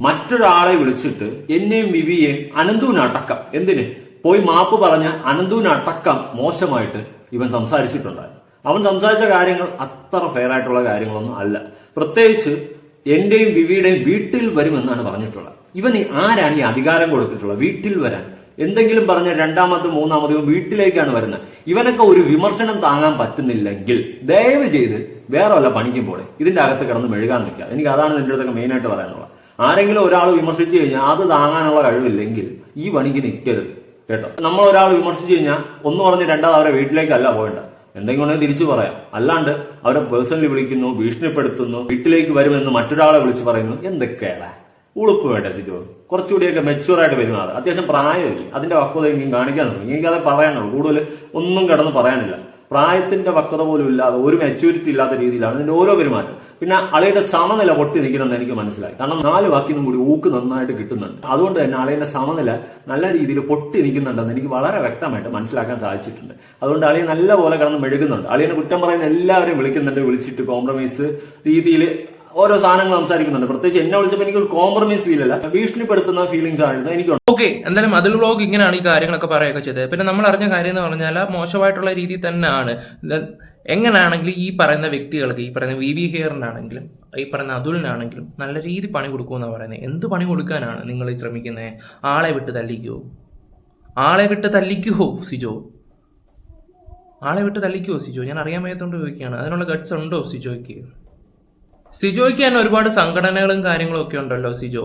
മറ്റൊരാളെ വിളിച്ചിട്ട് എന്നെയും വിവിയെയും അനന്തുവിനടക്കം എന്തിന്? പോയി മാപ്പ് പറഞ്ഞ അനന്തുവിനടക്കം മോശമായിട്ട് ഇവൻ സംസാരിച്ചിട്ടുണ്ടായിരുന്നു. അവൻ സംസാരിച്ച കാര്യങ്ങൾ അത്ര ഫെയർ ആയിട്ടുള്ള കാര്യങ്ങളൊന്നും അല്ല. പ്രത്യേകിച്ച് എന്റെയും വിവിയുടെയും വീട്ടിൽ വരുമെന്നാണ് പറഞ്ഞിട്ടുള്ളത്. ഇവൻ ആരാണ് ഈ അധികാരം കൊടുത്തിട്ടുള്ളത്? വീട്ടിൽ വരാൻ. എന്തെങ്കിലും പറഞ്ഞ രണ്ടാമതും മൂന്നാമതും വീട്ടിലേക്കാണ് വരുന്നത്. ഇവനൊക്കെ ഒരു വിമർശനം താങ്ങാൻ പറ്റുന്നില്ലെങ്കിൽ ദയവ് ചെയ്ത് വേറെ വല്ല പണിക്കും പോലെ ഇതിന്റെ അകത്ത് കിടന്ന് മെഴുകാൻ നിൽക്കുക. എനിക്ക് അതാണ് നിന്റെ അടുത്തൊക്കെ മെയിൻ ആയിട്ട് പറയാനുള്ളത്. ആരെങ്കിലും ഒരാൾ വിമർശിച്ചു കഴിഞ്ഞാൽ അത് താങ്ങാനുള്ള കഴിവില്ലെങ്കിൽ ഈ പണിക്ക് നിൽക്കരുത് കേട്ടോ? നമ്മൾ ഒരാൾ വിമർശിച്ചു കഴിഞ്ഞാൽ ഒന്ന് പറഞ്ഞ് രണ്ടാമത് അവരെ വീട്ടിലേക്കല്ല പോകേണ്ട എന്തെങ്കിലും ഉണ്ടെങ്കിൽ തിരിച്ചു പറയാം. അല്ലാണ്ട് അവരെ പേഴ്സണലി വിളിക്കുന്നു ഭീഷണിപ്പെടുത്തുന്നു വീട്ടിലേക്ക് വരുമെന്ന് മറ്റൊരാളെ വിളിച്ചു പറയുന്നു. എന്തൊക്കെയാണ് ഉളുപ്പ് വേണ്ട സിജോ. കുറച്ചുകൂടിയൊക്കെ മെച്ചൂർ ആയിട്ട് പെരുമാറുക അത്യാവശ്യം പ്രായമില്ല? അതിന്റെ പക്വത എങ്കിലും കാണിക്കാൻ തുടങ്ങി. എനിക്കത് പറയാനുള്ളൂ. കൂടുതൽ ഒന്നും കിടന്ന് പറയാനില്ല. പ്രായത്തിന്റെ വക്രത പോലും ഇല്ലാതെ ഒരു മെച്ചൂരിറ്റി ഇല്ലാത്ത രീതിയിലാണ് ഇതിന്റെ ഓരോ പെരുമാറ്റം. പിന്നെ അളയുടെ സമനില പൊട്ടി നിൽക്കണമെന്ന് എനിക്ക് മനസ്സിലായി. കാരണം നാല് വാക്കിനും കൂടി ഊക്ക് നന്നായിട്ട് കിട്ടുന്നുണ്ട്. അതുകൊണ്ട് തന്നെ അളയുടെ സമനില നല്ല രീതിയിൽ പൊട്ടി നിൽക്കുന്നുണ്ടെന്ന് എനിക്ക് വളരെ വ്യക്തമായിട്ട് മനസ്സിലാക്കാൻ സാധിച്ചിട്ടുണ്ട്. അതുകൊണ്ട് അളിയെ നല്ല പോലെ കിടന്ന് മെഴുകുന്നുണ്ട്. അളിയെ കുറ്റം പറയുന്ന എല്ലാവരെയും വിളിക്കുന്നുണ്ട് വിളിച്ചിട്ട് കോംപ്രമൈസ് രീതിയിൽ ഓരോ സാധനങ്ങൾ സംസാരിക്കുന്നുണ്ട്. പ്രത്യേകിച്ച് എന്നെ വിളിച്ചപ്പോൾ എനിക്ക് ഒരു കോംപ്രമൈസ് ഫീൽ അല്ല. ഭീഷണിപ്പെടുത്തുന്ന ഫീലിംഗ്സ് ആണ്. എനിക്ക് ഓക്കെ എന്തായാലും അതിൽ വ്ളോഗ് ഇങ്ങനെയാണ് ഈ കാര്യങ്ങളൊക്കെ പറയുകയൊക്കെ ചെയ്തത്. പിന്നെ നമ്മൾ അറിഞ്ഞ കാര്യം എന്ന് പറഞ്ഞാൽ മോശമായിട്ടുള്ള രീതി തന്നെയാണ്. എങ്ങനെയാണെങ്കിലും ഈ പറയുന്ന വ്യക്തികൾക്ക് ഈ പറയുന്ന വി വി ഹെയറിനാണെങ്കിലും ഈ പറയുന്ന അതുലിനാണെങ്കിലും നല്ല രീതി പണി കൊടുക്കുമെന്നാണ് പറയുന്നത്. എന്ത് പണി കൊടുക്കാനാണ് നിങ്ങൾ ശ്രമിക്കുന്നത് ആളെ വിട്ട് തല്ലിക്കുമോ ആളെ വിട്ട് തല്ലിക്കുമോ സിജോ? ആളെ വിട്ട് തല്ലിക്കുമോ സിജോ? ഞാൻ അറിയാൻ വയ്യാത്തോണ്ട് ചോദിക്കുകയാണ്. അതിനുള്ള ഗട്ട്സ് ഉണ്ടോ സിജോയ്ക്ക്? സിജോയ്ക്ക് തന്നെ ഒരുപാട് സംഘടനകളും കാര്യങ്ങളും ഒക്കെ ഉണ്ടല്ലോ സിജോ.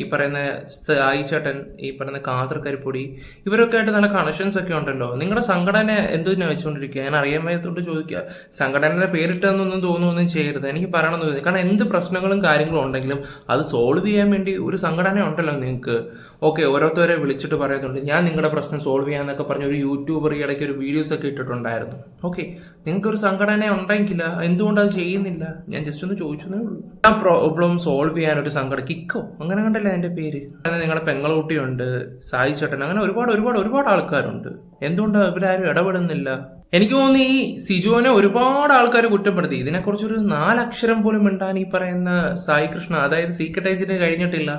ഈ പറയുന്ന സായി ചേട്ടൻ ഈ പറയുന്ന കാതർ കരിപ്പൊടി ഇവരൊക്കെ ആയിട്ട് നല്ല കണക്ഷൻസ് ഒക്കെ ഉണ്ടല്ലോ. നിങ്ങളുടെ സംഘടന എന്തിനാ വെച്ചുകൊണ്ടിരിക്കുക ഞാൻ അറിയാൻ വയ്യത്തോട്ട് ചോദിക്കുക സംഘടനയുടെ പേരിട്ടെന്നൊന്നും തോന്നുന്നൊന്നും ചെയ്യരുത്. എനിക്ക് പറയണമെന്ന് തോന്നി കാരണം എന്ത് പ്രശ്നങ്ങളും കാര്യങ്ങളും ഉണ്ടെങ്കിലും അത് സോൾവ് ചെയ്യാൻ വേണ്ടി ഒരു സംഘടന ഉണ്ടല്ലോ നിങ്ങൾക്ക്. ഓക്കെ ഓരോരുത്തരെ വിളിച്ചിട്ട് പറയുന്നുണ്ട് ഞാൻ നിങ്ങളുടെ പ്രശ്നം സോൾവ് ചെയ്യാന്നൊക്കെ പറഞ്ഞ ഒരു യൂട്യൂബർ ഈ ഇടയ്ക്ക് ഒരു വീഡിയോസ് ഒക്കെ ഇട്ടിട്ടുണ്ടായിരുന്നു. ഓക്കെ നിങ്ങൾക്കൊരു സംഘടന ഉണ്ടെങ്കിൽ എന്തുകൊണ്ട് അത് ചെയ്യുന്നില്ല? ഞാൻ ജസ്റ്റ് ഒന്ന് ചോദിച്ചതേ ഉള്ളൂ. ആ പ്രോബ്ലം സോൾവ് ചെയ്യാൻ ഒരു സംഘടന കിക്കോ അങ്ങനെ കണ്ടല്ലേ അതിന്റെ പേര്? അങ്ങനെ നിങ്ങളുടെ പെങ്ങളൂട്ടിയുണ്ട് സായി ചേട്ടൻ അങ്ങനെ ഒരുപാട് ഒരുപാട് ഒരുപാട് ആൾക്കാരുണ്ട്. എന്തുകൊണ്ട് ഇവരാരും ഇടപെടുന്നില്ല? എനിക്ക് തോന്നുന്നു ഈ സിജുവിനെ ഒരുപാട് ആൾക്കാർ കുറ്റപ്പെടുത്തി. ഇതിനെക്കുറിച്ചൊരു നാലക്ഷരം പോലും മിണ്ടാൻ ഈ പറയുന്ന സായി കൃഷ്ണ അതായത് സീക്രട്ട് കഴിഞ്ഞിട്ടില്ല.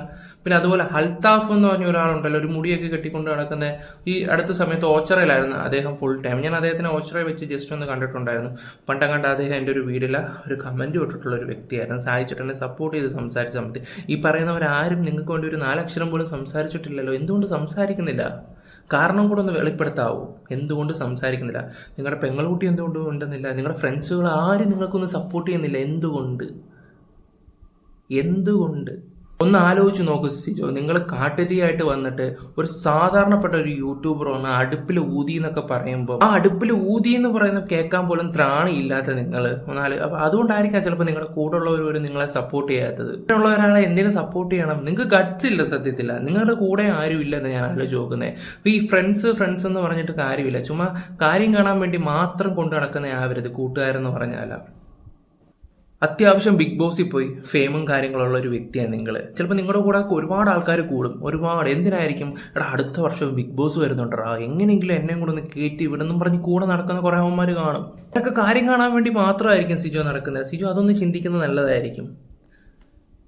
പിന്നെ അതുപോലെ ഹൽത്താഫ് എന്ന് പറഞ്ഞ ഒരാളുണ്ടല്ലോ ഒരു മുടിയൊക്കെ കെട്ടിക്കൊണ്ട് നടക്കുന്ന ഈ അടുത്ത സമയത്ത് ഓച്ചറയിലായിരുന്നു അദ്ദേഹം ഫുൾ ടൈം ഞാൻ അദ്ദേഹത്തിനെ ഓച്ചറയിൽ വെച്ച് ജസ്റ്റ് ഒന്ന് കണ്ടിട്ടുണ്ടായിരുന്നു. പണ്ടം കണ്ട അദ്ദേഹം എന്റെ ഒരു വീഡിയോയിൽ ഒരു കമന്റ് ഇട്ടിട്ടുള്ള ഒരു വ്യക്തിയായിരുന്നു. സായി ചേട്ടനെ സപ്പോർട്ട് ചെയ്ത് സംസാരിച്ച സമയത്ത്. ഈ പറയുന്നവരാരും നിങ്ങൾക്ക് വേണ്ടി ഒരു നാലക്ഷരം പോലും സംസാരിച്ചിട്ടില്ലല്ലോ. എന്തുകൊണ്ട് സംസാരിക്കുന്നില്ല? കാരണം കൂടെ ഒന്ന് വെളിപ്പെടുത്താവൂ. എന്തുകൊണ്ട് സംസാരിക്കുന്നില്ല? നിങ്ങളുടെ പെങ്ങളുട്ടി എന്തുകൊണ്ട് ഉണ്ടെന്നില്ല? നിങ്ങളുടെ ഫ്രണ്ട്സുകൾ ആരും നിങ്ങൾക്കൊന്ന് സപ്പോർട്ട് ചെയ്യുന്നില്ല. എന്തുകൊണ്ട്? എന്തുകൊണ്ട്? ഒന്ന് ആലോചിച്ച് നോക്കൂ സിജോ. നിങ്ങൾ കാട്ടരിയായിട്ട് വന്നിട്ട് ഒരു സാധാരണപ്പെട്ട ഒരു യൂട്യൂബർ വന്ന് അടുപ്പിൽ ഊതി എന്നൊക്കെ പറയുമ്പോൾ ആ അടുപ്പിൽ ഊതി എന്ന് പറയുന്ന കേൾക്കാൻ പോലും ത്രാണി ഇല്ലാത്ത നിങ്ങൾ. അപ്പൊ അതുകൊണ്ടായിരിക്കാം ചിലപ്പോൾ നിങ്ങളുടെ കൂടെ ഉള്ളവർ നിങ്ങളെ സപ്പോർട്ട് ചെയ്യാത്തത്. ഉള്ള ഒരാളെ എന്തിനും സപ്പോർട്ട് ചെയ്യണം? നിങ്ങൾക്ക് ഗഡ്സ് ഇല്ല സത്യത്തില്ല നിങ്ങളുടെ കൂടെ ആരും ഇല്ലെന്ന് ഞാൻ ആലോചിച്ച് നോക്കുന്നത് ഈ ഫ്രണ്ട്സ് ഫ്രണ്ട്സ് എന്ന് പറഞ്ഞിട്ട് കാര്യമില്ല. ചുമ്മാ കാര്യം കാണാൻ വേണ്ടി മാത്രം കൊണ്ടു നടക്കുന്ന ആവരുത് കൂട്ടുകാരെന്ന് പറഞ്ഞാലാണ് അത്യാവശ്യം ബിഗ് ബോസിൽ പോയി ഫേമും കാര്യങ്ങളുള്ള ഒരു വ്യക്തിയാണ് നിങ്ങൾ ചിലപ്പോൾ നിങ്ങളുടെ കൂടെ ഒരുപാട് ആൾക്കാർ കൂടും. ഒരുപാട് എന്തിനായിരിക്കും? എടാ അടുത്ത വർഷം ബിഗ് ബോസ് വരുന്നുണ്ടടാ. എങ്ങനെയെങ്കിലും എന്നെയും കൂടെ ഒന്ന് കയറ്റി വിടുന്നും പറഞ്ഞ് കൂടെ നടക്കുന്ന കുറേ അവന്മാർ കാണും. ഇതൊക്കെ കാര്യം കാണാൻ വേണ്ടി മാത്രമായിരിക്കും സിജോ നടക്കുന്നത്. സിജോ അതൊന്ന് ചിന്തിക്കുന്നത് നല്ലതായിരിക്കും.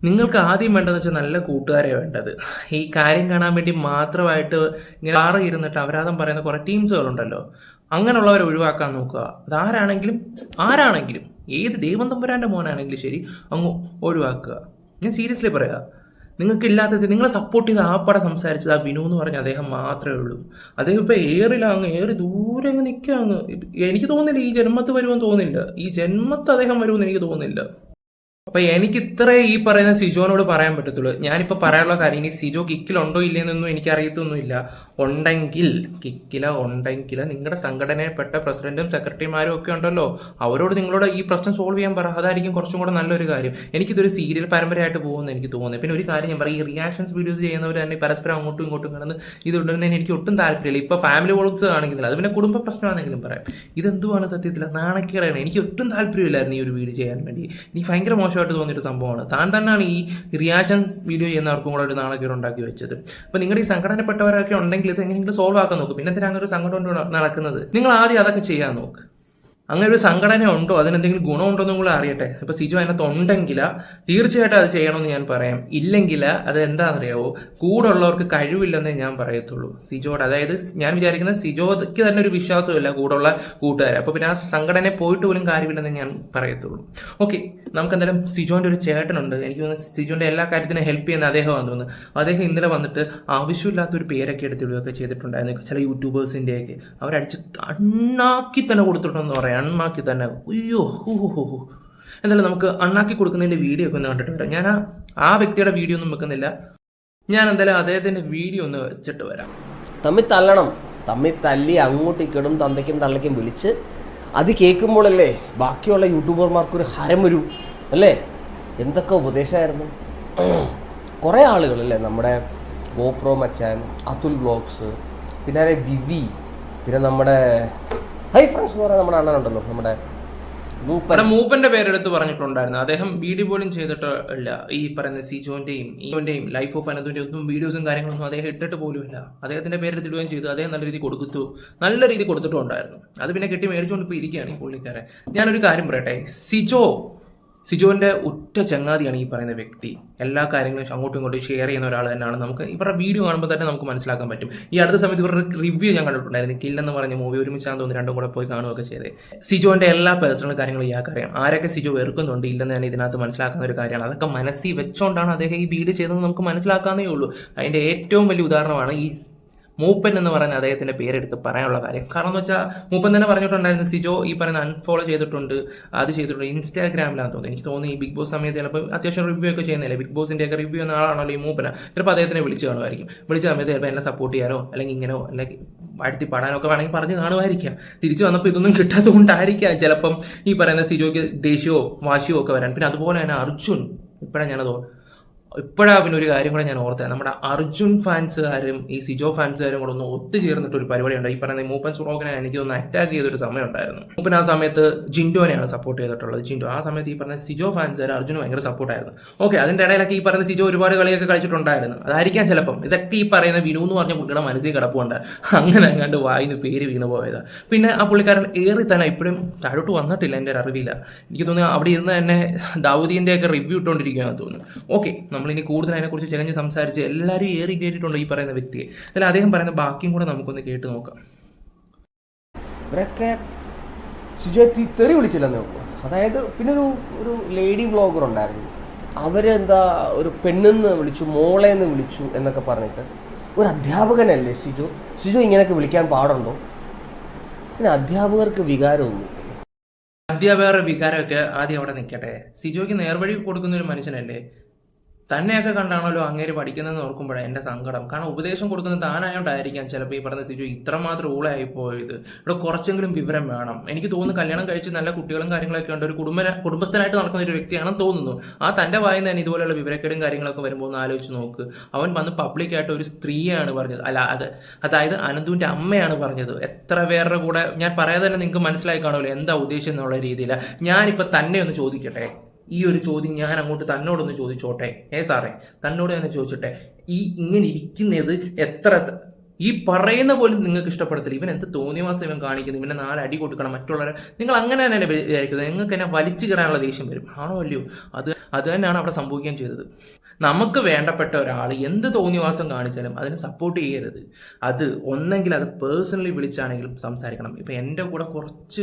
നിങ്ങൾക്ക് ആദ്യം വേണ്ടതെന്ന് വെച്ചാൽ നല്ല കൂട്ടുകാരെ വേണ്ടത്. ഈ കാര്യം കാണാൻ വേണ്ടി മാത്രമായിട്ട് ഇങ്ങനെ ആറ് ഇരുന്നിട്ട് അപരാധം പറയുന്ന കുറേ ടീംസുകളുണ്ടല്ലോ. അങ്ങനെയുള്ളവരെ ഒഴിവാക്കാൻ നോക്കുക. അതാരാണെങ്കിലും ആരാണെങ്കിലും ഏത് ദൈവം തമ്പുരാന്റെ മോനാണെങ്കിലും ശരി അങ്ങ് ഒഴിവാക്കുക. ഞാൻ സീരിയസ്ലി പറയുക നിങ്ങൾക്ക് നിങ്ങളെ സപ്പോർട്ട് ചെയ്ത് ആ പടം സംസാരിച്ചത് ആ വിനു എന്ന് പറഞ്ഞ അദ്ദേഹം മാത്രമേ ഉള്ളൂ. അദ്ദേഹം ഇപ്പോൾ ഏറില്ല അങ്ങ് ഏറി ദൂരെ അങ്ങ് നിൽക്കുക അങ്ങ്. എനിക്ക് തോന്നുന്നില്ല ഈ ജന്മത്ത് വരുമെന്ന് തോന്നില്ല ഈ ജന്മത്ത് അദ്ദേഹം വരുമെന്ന് എനിക്ക് തോന്നുന്നില്ല. അപ്പൊ എനിക്ക് ഇത്രേ ഈ പറയുന്ന സിജോനോട് പറയാൻ പറ്റത്തുള്ളൂ. ഞാനിപ്പോ പറയാനുള്ള കാര്യം ഇനി സിജോ കിക്കിലുണ്ടോ ഇല്ലെന്നൊന്നും എനിക്ക് അറിയത്തൊന്നുമില്ല ഉണ്ടെങ്കിൽ കിക്കില ഉണ്ടെങ്കിൽ നിങ്ങളുടെ സംഘടനയിൽപ്പെട്ട പ്രസിഡന്റും സെക്രട്ടറിമാരും ഒക്കെ ഉണ്ടല്ലോ. അവരോട് നിങ്ങളോട് ഈ പ്രശ്നം സോൾവ് ചെയ്യാൻ പറ. അതായിരിക്കും കുറച്ചും കൂടെ നല്ലൊരു കാര്യം. എനിക്കിതൊരു സീരിയൽ പരമ്പരയായിട്ട് പോകുമെന്ന് എനിക്ക് തോന്നുന്നത് പിന്നെ ഒരു കാര്യം ഞാൻ പറയും ഈ റിയാക്ഷൻസ് വീഡിയോസ് ചെയ്യുന്നവർ തന്നെ പരസ്പരം അങ്ങോട്ടും ഇങ്ങോട്ടും കിടന്ന് ഇത് ഇടുന്നതിന് എനിക്ക് ഒട്ടും താല്പര്യമില്ല. ഇപ്പൊ ഫാമിലി വ്ളോഗ്സ് കാണിക്കുന്നില്ല. അത് പിന്നെ കുടുംബ പ്രശ്നമാണെങ്കിലും പറയാം. ഇതെന്തുവാണ് സത്യത്തിൽ നാണക്കേടാണ്. എനിക്ക് ഒട്ടും താല്പര്യമില്ലായിരുന്നു ഈ ഒരു വീഡിയോ ചെയ്യാൻ വേണ്ടി. നീ ഭയങ്കര മോശമായിട്ട് തോന്നിയൊരു സംഭവമാണ്. താൻ തന്നെയാണ് ഈ റിയാക്ഷൻസ് വീഡിയോ ചെയ്യുന്നവർക്കും കൂടെ ഒരു നാണക്കേട് ഉണ്ടാക്കി വെച്ചത്. അപ്പൊ നിങ്ങളുടെ ഈ സംഘടനപ്പെട്ടവരൊക്കെ ഉണ്ടെങ്കിൽ ഇത് എങ്ങനെയെങ്കിലും സോൾവ് ആക്കാൻ നോക്കും. പിന്നെ അങ്ങനെ ഒരു സംഘടന നടക്കുന്നത്? നിങ്ങൾ ആദ്യം അതൊക്കെ ചെയ്യാൻ നോക്ക്. അങ്ങനെ ഒരു സംഘടന ഉണ്ടോ അതിനെന്തെങ്കിലും ഗുണമുണ്ടോ എന്നും കൂടെ അറിയട്ടെ. ഇപ്പൊ സിജു അതിനകത്ത് ഉണ്ടെങ്കിൽ തീർച്ചയായിട്ടും അത് ചെയ്യണമെന്ന് ഞാൻ പറയാം. ഇല്ലെങ്കിൽ അത് എന്താണെന്നറിയാവോ? കൂടെ ഉള്ളവർക്ക് കഴിവില്ലെന്നേ ഞാൻ പറയത്തുള്ളൂ. സിജോട് അതായത് ഞാൻ വിചാരിക്കുന്നത് സിജോയ്ക്ക് തന്നെ ഒരു വിശ്വാസമില്ല കൂടുള്ള കൂട്ടുകാരെ. അപ്പോൾ പിന്നെ ആ സംഘടന പോയിട്ട് പോലും കാര്യമില്ലെന്നേ ഞാൻ പറയത്തുള്ളൂ. ഓക്കെ നമുക്ക് എന്തായാലും സിജോന്റെ ഒരു ചേട്ടനുണ്ട്. എനിക്ക് സിജോന്റെ എല്ലാ കാര്യത്തിനും ഹെൽപ്പ് ചെയ്യുന്ന അദ്ദേഹമാണെന്ന് വന്നു അദ്ദേഹം ഇന്നലെ വന്നിട്ട് ആവശ്യമില്ലാത്ത ഒരു പേരൊക്കെ എടുത്തിടുകയൊക്കെ ചെയ്തിട്ടുണ്ടായിരുന്നു. ചില യൂട്യൂബേഴ്സിന്റെയൊക്കെ അവരടിച്ച് അണ്ണാക്കി തന്നെ കൊടുത്തിട്ടുണ്ടെന്ന് പറയാം. അണ്ണാക്കി തന്നെ അയ്യോ എന്തായാലും നമുക്ക് അണ്ണാക്കി കൊടുക്കുന്നതിന്റെ വീഡിയോ ഒക്കെ ഒന്ന് കണ്ടിട്ട് വരാം. ഞാൻ ആ ആ വ്യക്തിയുടെ വീഡിയോ ഒന്നും വെക്കുന്നില്ല. ഞാൻ എന്തായാലും അദ്ദേഹത്തിന്റെ വീഡിയോ ഒന്ന് വെച്ചിട്ട് വരാം. തമ്മിൽ തല്ലണം. തമ്മിൽ തല്ലി അങ്ങോട്ട് ഇക്കടും തന്തയ്ക്കും തള്ളയ്ക്കും വിളിച്ച് അത് കേൾക്കുമ്പോഴല്ലേ ബാക്കിയുള്ള യൂട്യൂബർമാർക്കൊരു ഹരം വരൂ അല്ലേ? എന്തൊക്കെ ഉപദേശമായിരുന്നു? കുറേ ആളുകളല്ലേ നമ്മുടെ ഗോപ്രോ മച്ചാൻ അതുൽ ബ്ലോഗ്സ് പിന്നെ വിവി പിന്നെ നമ്മുടെ ഹൈ ഫ്രണ്ട്സ് എന്ന് പറയുന്ന നമ്മുടെ അണ്ണനുണ്ടല്ലോ നമ്മുടെ മൂപ്പൻ. മൂപ്പന്റെ പേരെടുത്ത് പറഞ്ഞിട്ടുണ്ടായിരുന്നു. അദ്ദേഹം വീഡിയോ പോലും ചെയ്തിട്ടില്ല. ഈ പറയുന്ന സിജോന്റെയും ഈവന്റെയും ലൈഫ് ഓഫ് അനന്തിന്റെ ഒന്നും വീഡിയോസും കാര്യങ്ങളൊന്നും അദ്ദേഹം ഇട്ടിട്ട് പോലും ഇല്ല. അദ്ദേഹത്തിന്റെ പേരെടുത്തിടുകയും ചെയ്തു. അദ്ദേഹം നല്ല രീതി കൊടുത്തു. നല്ല രീതി കൊടുത്തിട്ടുണ്ടായിരുന്നു അത് പിന്നെ കെട്ടി മേടിച്ചുകൊണ്ട് ഇപ്പോൾ ഇരിക്കുകയാണ് ഈ പുള്ളിക്കാരൻ. ഞാനൊരു കാര്യം പറയട്ടെ. സിജോ സിജോന്റെ ഉറ്റ ചങ്ങാതിയാണ് ഈ പറയുന്ന വ്യക്തി. എല്ലാ കാര്യങ്ങളും അങ്ങോട്ടും ഇങ്ങോട്ടും ഷെയർ ചെയ്യുന്ന ഒരാൾ തന്നെയാണ്. നമുക്ക് ഇവരുടെ വീഡിയോ കാണുമ്പോൾ തന്നെ നമുക്ക് മനസ്സിലാക്കാൻ പറ്റും. ഈ അടുത്ത സമയത്ത് ഇവരുടെ റിവ്യൂ ഞാൻ കണ്ടിട്ടുണ്ടായിരുന്നു. കില്ലെന്ന് പറഞ്ഞ മൂവി ഒരുമിച്ചാന്ന് തോന്നുന്നു രണ്ടും കൂടെ പോയി കാണുകയൊക്കെ ചെയ്തത്. സിജുവിന്റെ എല്ലാ പേഴ്സണൽ കാര്യങ്ങളും ഇയാൾക്ക് അറിയാം ആരൊക്കെ സിജു വെറുക്കുന്നുണ്ട് ഇല്ലെന്ന് ഞാൻ ഇതിനകത്ത് മനസ്സിലാക്കുന്ന ഒരു കാര്യമാണ്. അതൊക്കെ മനസ്സിൽ വെച്ചുകൊണ്ടാണ് അദ്ദേഹം ഈ വീഡിയോ ചെയ്തതെന്ന് നമുക്ക് മനസ്സിലാക്കാന്നേ ഉള്ളൂ. അതിന്റെ ഏറ്റവും വലിയ ഉദാഹരണമാണ് ഈ മൂപ്പൻ എന്ന് പറയുന്ന അദ്ദേഹത്തിന്റെ പേരെടുത്ത് പറയാനുള്ള കാര്യം. കാരണം എന്ന് വെച്ചാൽ മൂപ്പൻ തന്നെ പറഞ്ഞിട്ടുണ്ടായിരുന്നു സിജോ ഈ പറയുന്ന അൺഫോളോ ചെയ്തിട്ടുണ്ട് അത് ചെയ്തിട്ടുണ്ട് ഇൻസ്റ്റാഗ്രാമിലാണ് തോന്നുന്നു. എനിക്ക് തോന്നുന്നു ഈ ബിഗ് ബോസ് സമയത്ത് ചിലപ്പോൾ അത്യാവശ്യം റിവ്യൂ ഒക്കെ ചെയ്യുന്നില്ല? ബിഗ് ബോസിന്റെ ഒക്കെ റിവ്യൂ എന്ന ആളാണല്ലോ ഈ മൂപ്പന. ചിലപ്പോൾ അദ്ദേഹത്തിനെ വിളിച്ച് കാണുമായിരിക്കും. വിളിച്ച സമയത്ത് ചിലപ്പോൾ എന്നെ സപ്പോർട്ട് ചെയ്യാനോ അല്ലെങ്കിൽ ഇങ്ങനെ അല്ലെങ്കിൽ വാഴ്ത്തി പാടാനോ ഒക്കെ വേണമെങ്കിൽ പറഞ്ഞ് കാണുമായിരിക്കാം. തിരിച്ചു വന്നപ്പോൾ ഇതൊന്നും കിട്ടാത്തതുകൊണ്ടായിരിക്കാം ചിലപ്പം ഈ പറയുന്ന സിജോയ്ക്ക് ദേഷ്യമോ വാശിയോ ഒക്കെ വരാൻ. പിന്നെ അതുപോലെ തന്നെ അർജുൻ. ഇപ്പോഴാണ് ഞാനത് ഇപ്പോഴാ പിന്നെ ഒരു കാര്യം കൂടെ ഞാൻ ഓർത്തത് നമ്മുടെ അർജുൻ ഫാൻസുകാരും ഈ സിജോ ഫാൻസുകാരും കൂടെ ഒന്ന് ഒത്തുചേർന്നിട്ട് ഒരു പരിപാടി ഉണ്ട്. ഈ പറയുന്ന മൂപ്പൻ സുറോഗിനെ എനിക്ക് ഒന്ന് അറ്റാക്ക് ചെയ്തൊരു സമയം ഉണ്ടായിരുന്നു മൂപ്പൻ ആ സമയത്ത് ജിൻഡോനെയാണ് സപ്പോർട്ട് ചെയ്തിട്ടുള്ളത്. ജിൻഡോ ആ സമയത്ത് ഈ പറഞ്ഞ സിജോ ഫാൻസുകാർ അർജുന് ഭയങ്കര സപ്പോർട്ടായിരുന്നു ഓക്കെ അതിന്റെ ഇടയിലൊക്കെ ഈ പറയുന്ന സിജോ ഒരുപാട് കളിയൊക്കെ കളിച്ചിട്ടുണ്ടായിരുന്നു. അതായിരിക്കാം ചിലപ്പം. ഇതൊക്കെ ഈ പറയുന്ന വിനു എന്ന് പറഞ്ഞ കുട്ടിയുടെ മനസ്സിൽ കിടപ്പുണ്ട്. അങ്ങനെ അങ്ങാണ്ട് വായിന്ന് പേര് വീണ് പോയത്. പിന്നെ ആ പുള്ളിക്കാരൻ ഏറി തന്നെ ഇപ്പോഴും താഴോട്ട് വന്നിട്ടില്ല എന്റെ ഒരു അറിവില്ല. എനിക്ക് തോന്നുന്നു അവിടെ ഇരുന്ന് തന്നെ ദാവൂദിന്റെ ഒക്കെ റിവ്യൂ ഇട്ടുകൊണ്ടിരിക്കുകയാണെന്ന് തോന്നുന്നു. ഓക്കെ നമ്മളിനി കൂടുതൽ അതിനെക്കുറിച്ച് ചെകഞ്ഞ് സംസാരിച്ച് എല്ലാവരും ഏറി കയറ്റിയിട്ടുണ്ട് ഈ പറയുന്ന വ്യക്തിയെ. അതിൽ അദ്ദേഹം പറയുന്ന ബാക്കിയും കൂടെ നമുക്കൊന്ന് കേട്ട് നോക്കാം. ഇവരൊക്കെ ശുചിത്വത്തിൽ തെറി വിളിച്ചില്ലെന്നേ ഉള്ളൂ. അതായത് പിന്നെ ഒരു ഒരു ലേഡി ബ്ലോഗർ ഉണ്ടായിരുന്നു. അവരെന്താ ഒരു പെണ്ണെന്ന് വിളിച്ചു മോളെ എന്ന് വിളിച്ചു എന്നൊക്കെ പറഞ്ഞിട്ട് ഒരു അധ്യാപകനല്ലേ സിജു സിജു ഇങ്ങനെയൊക്കെ വിളിക്കാൻ പാടുണ്ടോ? പിന്നെ അധ്യാപകർക്ക് വികാരമൊന്നും അധ്യാപകരുടെ വികാരമൊക്കെ ആദ്യം അവിടെ നിൽക്കട്ടെ. സിജോയ്ക്ക് നേർവഴി കൊടുക്കുന്ന ഒരു മനുഷ്യനല്ലേ? തന്നെയൊക്കെ കണ്ടാണല്ലോ അങ്ങേര് പഠിക്കുന്നതെന്ന് ഓർക്കുമ്പോഴേ എന്റെ സങ്കടം. കാരണം ഉപദേശം കൊടുക്കുന്നത് താനായോണ്ടായിരിക്കാം ചിലപ്പോൾ ഈ പറഞ്ഞ സിജു ഇത്രമാത്രം ഊളയായി പോയത്. ഇവിടെ കുറച്ചെങ്കിലും വിവരം വേണം. എനിക്ക് തോന്നുന്നു കല്യാണം കഴിച്ച് നല്ല കുട്ടികളും കാര്യങ്ങളൊക്കെ ഉണ്ട്. ഒരു കുടുംബ കുടുംബസ്ഥനായിട്ട് നടക്കുന്ന ഒരു വ്യക്തിയാണെന്ന് തോന്നുന്നു. ആ തന്റെ വായിൽ തന്നെ ഇതുപോലെയുള്ള വിവരക്കേടും കാര്യങ്ങളൊക്കെ വരുമ്പോൾ ഒന്ന് ആലോചിച്ച് നോക്ക്. അവൻ വന്ന് പബ്ലിക്കായിട്ട് ഒരു സ്ത്രീയാണ് പറഞ്ഞത്. അല്ല അത് അതായത് അനന്തുവിന്റെ അമ്മയാണ് പറഞ്ഞത്. എത്ര പേരുടെ കൂടെ ഞാൻ പറയാതെ തന്നെ നിങ്ങൾക്ക് മനസ്സിലായി കാണുമല്ലോ എന്താ ഉദ്ദേശം എന്നുള്ള രീതിയിൽ ഞാനിപ്പോൾ തന്നെ ഒന്ന് ചോദിക്കട്ടെ? ഈ ഒരു ചോദ്യം ഞാൻ അങ്ങോട്ട് തന്നോടൊന്ന് ചോദിച്ചോട്ടെ? ഏ സാറേ തന്നോട് തന്നെ ചോദിച്ചോട്ടെ ഈ ഇങ്ങനെ ഇരിക്കുന്നത് എത്ര ഈ പറയുന്ന പോലും നിങ്ങൾക്ക് ഇഷ്ടപ്പെടത്തില്ല. ഇവൻ എന്ത് തോന്നിയവാസം ഇവൻ കാണിക്കുന്നു? ഇവനെ നാല് അടി കൊടുക്കണം മറ്റുള്ളവരെ. നിങ്ങൾ അങ്ങനെ തന്നെ വിചാരിക്കുന്നത്. നിങ്ങൾക്ക് എന്നെ വലിച്ചു കയറാനുള്ള ദേഷ്യം വരും. ആണോ അല്ലയോ? അത് അത് തന്നെയാണ് അവിടെ സംഭവിക്കുകയും ചെയ്തത്. നമുക്ക് വേണ്ടപ്പെട്ട ഒരാൾ എന്ത് തോന്നിയവാസം കാണിച്ചാലും അതിനെ സപ്പോർട്ട് ചെയ്യരുത്. അത് ഒന്നെങ്കിൽ അത് പേഴ്സണലി വിളിച്ചാണെങ്കിലും സംസാരിക്കണം. ഇപ്പം എന്റെ കൂടെ കുറച്ച്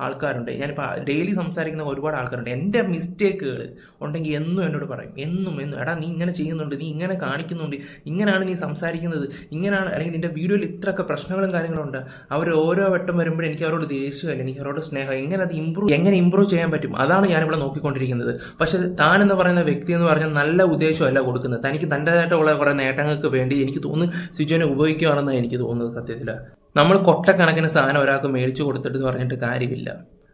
ആൾക്കാരുണ്ട്. ഞാനിപ്പോൾ ഡെയിലി സംസാരിക്കുന്ന ഒരുപാട് ആൾക്കാരുണ്ട്. എന്റെ മിസ്റ്റേക്കുകൾ ഉണ്ടെങ്കിൽ എന്നും എന്നോട് പറയും. എന്നും എന്നും. എടാ നീ ഇങ്ങനെ ചെയ്യുന്നുണ്ട്. നീ ഇങ്ങനെ കാണിക്കുന്നുണ്ട്. ഇങ്ങനെയാണ് നീ സംസാരിക്കുന്നത്. ഇങ്ങനെയാണ് അല്ലെങ്കിൽ നിന്റെ വീഡിയോയിൽ ഇത്രയൊക്കെ പ്രശ്നങ്ങളും കാര്യങ്ങളും ഉണ്ട്. അവർ ഓരോ വട്ടം വരുമ്പോഴും എനിക്ക് അവരോട് ദേഷ്യമല്ല എനിക്ക് അവരോട് സ്നേഹം. എങ്ങനെ അത് ഇമ്പ്രൂവ് എങ്ങനെ ഇമ്പ്രൂവ് ചെയ്യാൻ പറ്റും? അതാണ് ഞാനിവിടെ നോക്കിക്കൊണ്ടിരിക്കുന്നത്. പക്ഷേ താൻ എന്ന് പറയുന്ന വ്യക്തി എന്ന് പറഞ്ഞാൽ നല്ല ഉദ്ദേശമല്ല കൊടുക്കുന്നത്. തനിക്ക് തന്റെതായിട്ടുള്ള കുറേ നേട്ടങ്ങൾക്ക് വേണ്ടി എനിക്ക് തോന്നുന്നു സിജുവിനെ ഉപയോഗിക്കുകയാണെന്നാണ് എനിക്ക് തോന്നുന്നത് സത്യത്തിൽ നമ്മൾ കൊട്ടക്കണക്കിന് സാധനം ഒരാൾക്ക് മേടിച്ചു കൊടുത്തിട്ട് പറഞ്ഞിട്ട് കാര്യമില്ല.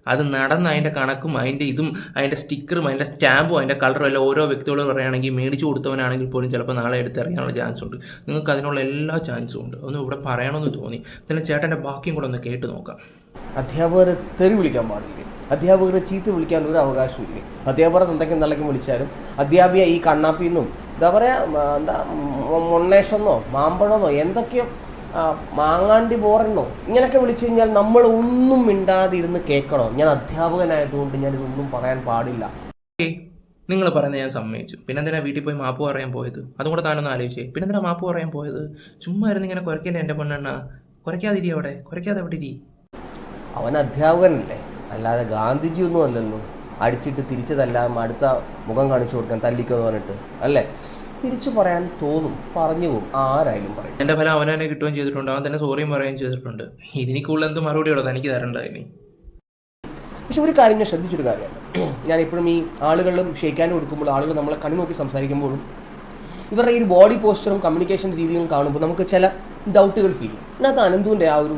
അത് നടന്ന് അതിന്റെ കണക്കും അതിന്റെ ഇതും അതിന്റെ സ്റ്റിക്കറും അതിന്റെ സ്റ്റാമ്പും അതിന്റെ കളറും എല്ലാം ഓരോ വ്യക്തികളോട് പറയുകയാണെങ്കിൽ മേടിച്ചു കൊടുത്തവനാണെങ്കിൽ പോലും ചിലപ്പോൾ നാളെ എടുത്തെറിയാനുള്ള ചാൻസ് ഉണ്ട്. നിങ്ങൾക്ക് അതിനുള്ള എല്ലാ ചാൻസും ഉണ്ട്. ഒന്ന് ഇവിടെ പറയണമെന്ന് തോന്നി. എന്നാലും ചേട്ടന്റെ ബാക്കിയും കൂടെ ഒന്ന് കേട്ട് നോക്കാം. അധ്യാപകരെ തെറി വിളിക്കാൻ പാടില്ലേ? അധ്യാപകരെ ചീത്ത വിളിക്കാൻ ഒരു അവകാശമില്ലേ? അധ്യാപകരെ എന്തൊക്കെ എന്തെങ്കിലും വിളിച്ചാലും അധ്യാപിക ഈ കണ്ണാപ്പിന്നും എന്താ പറയുക എന്താ മൊണ്ണേഷെന്നോ മാമ്പഴമെന്നോ എന്തൊക്കെയോ മാങ്ങാണ്ടി ബോറെന്നോ ഇങ്ങനെയൊക്കെ വിളിച്ചു കഴിഞ്ഞാൽ നമ്മൾ ഒന്നും മിണ്ടാതിരുന്ന് കേൾക്കണോ? ഞാൻ അധ്യാപകനായതുകൊണ്ട് ഞാൻ ഇതൊന്നും പറയാൻ പാടില്ല. നിങ്ങൾ പറയുന്നത് ഞാൻ സമ്മതിച്ചു. പിന്നെ എന്തിനാ വീട്ടിൽ പോയി മാപ്പ് പറയാൻ പോയത്? അതും കൂടെ താനൊന്ന് ആലോചിച്ചേ. പിന്നെ എന്തിനാ മാപ്പ് പറയാൻ പോയത്? ചുമ്മാ ഇരുന്ന് ഇങ്ങനെ കുരയ്ക്കല്ലേ എന്റെ പൊണ്ണെണ്ണ കുരയ്ക്കാതിരി അവിടെ. കുരയ്ക്കാതെ അവിടെ ഇരി? അവൻ അധ്യാപകനല്ലേ? അല്ലാതെ ഗാന്ധിജി ഒന്നും അല്ലല്ലോ. അടിച്ചിട്ട് തിരിച്ചതല്ല. അടുത്ത മുഖം കാണിച്ചു കൊടുക്കാൻ തല്ലിക്കോ എന്ന് പറഞ്ഞിട്ട്. അല്ലേ? തിരിച്ചു പറയാൻ തോന്നും. പറഞ്ഞു പോകും. ആരായാലും പറയും. എന്റെ ഫലം അവനെ കിട്ടുകയും ചെയ്തിട്ടുണ്ട്. അവൻ തന്നെ സോറിയും പറയുകയും ചെയ്തിട്ടുണ്ട്. ഇതിന് കൂടുതൽ എന്ത് മറുപടി ഉള്ളത് എനിക്ക് ഇനി. പക്ഷെ ഒരു കാര്യം ഞാൻ ശ്രദ്ധിച്ചൊരു കാര്യമാണ്. ഞാൻ എപ്പോഴും ഈ ആളുകളും ഷെയ്ക്കാൻ കൊടുക്കുമ്പോൾ ആളുകൾ നമ്മളെ കണ്ണു നോക്കി സംസാരിക്കുമ്പോഴും ഇവരുടെ ഈ ഒരു ബോഡി പോസ്റ്ററും കമ്മ്യൂണിക്കേഷൻ രീതികളും കാണുമ്പോൾ നമുക്ക് ചില ഡൗട്ടുകൾ ഫീൽ ചെയ്യും. അതിനകത്ത് അനന്തുവിന്റെ ആ ഒരു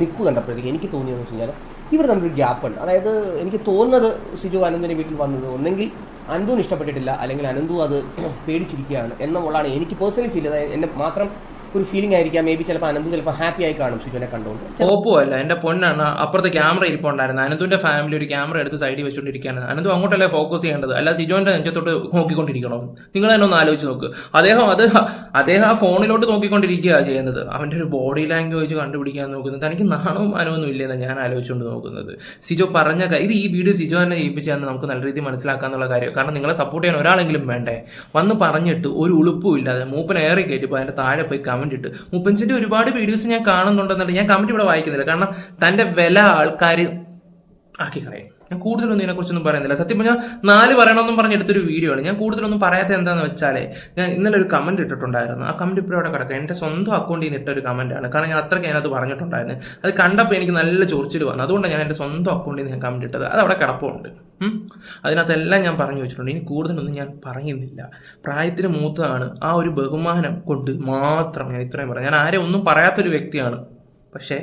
നിപ്പ് കണ്ടപ്പോഴത്തേക്ക് എനിക്ക് തോന്നിയതെന്ന് വെച്ച് കഴിഞ്ഞാൽ ഇവർ തമ്മിലൊരു ഗ്യാപ്പ് ഉണ്ട്. അതായത് എനിക്ക് തോന്നുന്നത് സിജു അനന്തിന്റെ വീട്ടിൽ വന്നത് ഒന്നെങ്കിൽ അനന്തുവിന് ഇഷ്ടപ്പെട്ടിട്ടില്ല. അല്ലെങ്കിൽ അനന്തു അത് പേടിച്ചിരിക്കുകയാണ്. എന്നുള്ളതാണ് എനിക്ക് പേഴ്സണലി ഫീൽ ചെയ്തത് എന്നെ മാത്രം ഒരു ഫീലിംഗ് ആയിരിക്കാം. മേ ബി ചിലപ്പോൾ അനന്തു ചിലപ്പോൾ ഹാപ്പി ആയി കാണും സിജുവിനെ കണ്ടുകൊണ്ട് ഓപ്പോ അല്ല എന്റെ പൊണ്ണാണ് അപ്പുറത്തെ ക്യാമറ ഇരിപ്പുണ്ടായിരുന്നു. അനന്തുവിന്റെ ഫാമിലി ഒരു ക്യാമറ എടുത്ത് സൈഡിൽ വെച്ചുകൊണ്ടിരിക്കുകയാണ് അനന്തു അങ്ങോട്ടല്ലേ ഫോക്കസ് ചെയ്യേണ്ടത്? അല്ല സിജോന്റെ നെഞ്ചത്തോട്ട് നോക്കിക്കൊണ്ടിരിക്കണം? നിങ്ങൾ തന്നെ ഒന്ന് ആലോചിച്ച് നോക്ക്. അദ്ദേഹം അത് അദ്ദേഹം ആ ഫോണിലോട്ട് നോക്കിക്കൊണ്ടിരിക്കുക ചെയ്യുന്നത്. അവന്റെ ഒരു ബോഡി ലാംഗ്വേജ് കണ്ടുപിടിക്കാൻ നോക്കുന്നത്. തനിക്ക് നാണവും മാനവൊന്നും ഇല്ലെന്ന് ഞാൻ ആലോചിച്ചുകൊണ്ട് നോക്കുന്നത്. സിജോ പറഞ്ഞ ഇത് ഈ വീഡിയോ സിജോ തന്നെ ചെയ്യിപ്പിച്ചാന്ന് നമുക്ക് നല്ല രീതിയിൽ മനസ്സിലാക്കാന്നുള്ള കാര്യം. കാരണം നിങ്ങളെ സപ്പോർട്ട് ചെയ്യാൻ ഒരാളെങ്കിലും വേണ്ടേ? വന്ന് പറഞ്ഞിട്ട് ഒരു ഉളുപ്പും ഇല്ലാതെ മൂപ്പൻ ഏറെ കയറ്റിപ്പോൾ താഴെ പോയി ഇട്ട്. മൂപ്പൻസിന്റെ ഒരുപാട് വീഡിയോസ് ഞാൻ കാണുന്നുണ്ടെന്നുണ്ടെങ്കിൽ ഞാൻ കമന്റ് ഇവിടെ വായിക്കുന്നില്ല. കാരണം തന്റെ വില ആൾക്കാർ ആക്കി കളയും ഞാൻ കൂടുതലൊന്നും ഇതിനെക്കുറിച്ചൊന്നും പറയുന്നില്ല. സത്യം പറഞ്ഞാൽ നാല് പറയണമെന്നും പറഞ്ഞ് എടുത്തൊരു വീഡിയോ ആണ്. ഞാൻ കൂടുതലൊന്നും പറയാത്ത എന്താണെന്ന് വെച്ചാലേ ഞാൻ ഇന്നലെ ഒരു കമന്റ് ഇട്ടിട്ടുണ്ടായിരുന്നു. ആ കമന്റ് ഇപ്പോഴും അവിടെ കിടക്കുക. എന്റെ സ്വന്തം അക്കൗണ്ടിൽ നിന്ന് ഇട്ടൊരു കമന്റാണ് കാരണം ഞാൻ അത്രയ്ക്ക് അതിനകത്ത് പറഞ്ഞിട്ടുണ്ടായിരുന്നു. അത് കണ്ടപ്പോൾ എനിക്ക് നല്ല ചൊറിച്ചിൽ വന്നു. അതുകൊണ്ടാണ് ഞാൻ എന്റെ സ്വന്തം അക്കൗണ്ടിൽ നിന്ന് ഞാൻ കമന്റ് ഇട്ടത്. അത് അവിടെ കിടപ്പുണ്ട്. അതിനകത്തെല്ലാം ഞാൻ പറഞ്ഞു വെച്ചിട്ടുണ്ട്. ഇനി കൂടുതലൊന്നും ഞാൻ പറയുന്നില്ല. പ്രായത്തിന് മൂത്തതാണ്. ആ ഒരു ബഹുമാനം കൊണ്ട് മാത്രം ഞാൻ ഇത്രയും പറയാം ഞാൻ ആരെ ഒന്നും പറയാത്തൊരു വ്യക്തിയാണ്. പക്ഷേ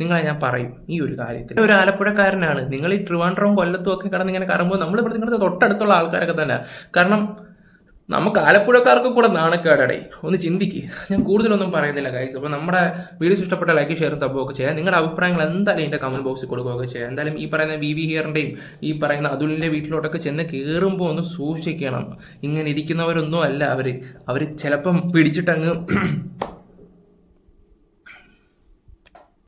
നിങ്ങളെ ഞാൻ പറയും ഈ ഒരു കാര്യത്തിൽ. ഒരു ആലപ്പുഴക്കാരനാണ്. നിങ്ങൾ ഈ ട്രിവാൻഡ്രവും കൊല്ലത്തും ഒക്കെ കടന്ന് ഇങ്ങനെ കറങ്ങുമ്പോൾ നമ്മൾ ഇവിടെ നിങ്ങളുടെ തൊട്ടടുത്തുള്ള ആൾക്കാരൊക്കെ തന്നെ. കാരണം നമുക്ക് ആലപ്പുഴക്കാർക്ക് കൂടെ നാണക്കേടടേ. ഒന്ന് ചിന്തിക്ക്. ഞാൻ കൂടുതലൊന്നും പറയുന്നില്ല ഗൈസ് അപ്പോൾ നമ്മുടെ വീഡിയോസ് ഇഷ്ടപ്പെട്ട ലൈക്ക് ഷെയർ സംഭവം ഒക്കെ ചെയ്യാം നിങ്ങളുടെ അഭിപ്രായങ്ങൾ എന്തായാലും എന്റെ കമന്റ് ബോക്സിൽ കൊടുക്കുകയൊക്കെ ചെയ്യാം. എന്തായാലും ഈ പറയുന്ന വി വി ഹിയറിന്റെയും ഈ പറയുന്ന അതുലിന്റെ വീട്ടിലോട്ടൊക്കെ ചെന്ന് കയറുമ്പോൾ ഒന്ന് സൂക്ഷിക്കണം. ഇങ്ങനെ ഇരിക്കുന്നവരൊന്നും അല്ല അവർ അവർ ചിലപ്പം പിടിച്ചിട്ടങ്ങ്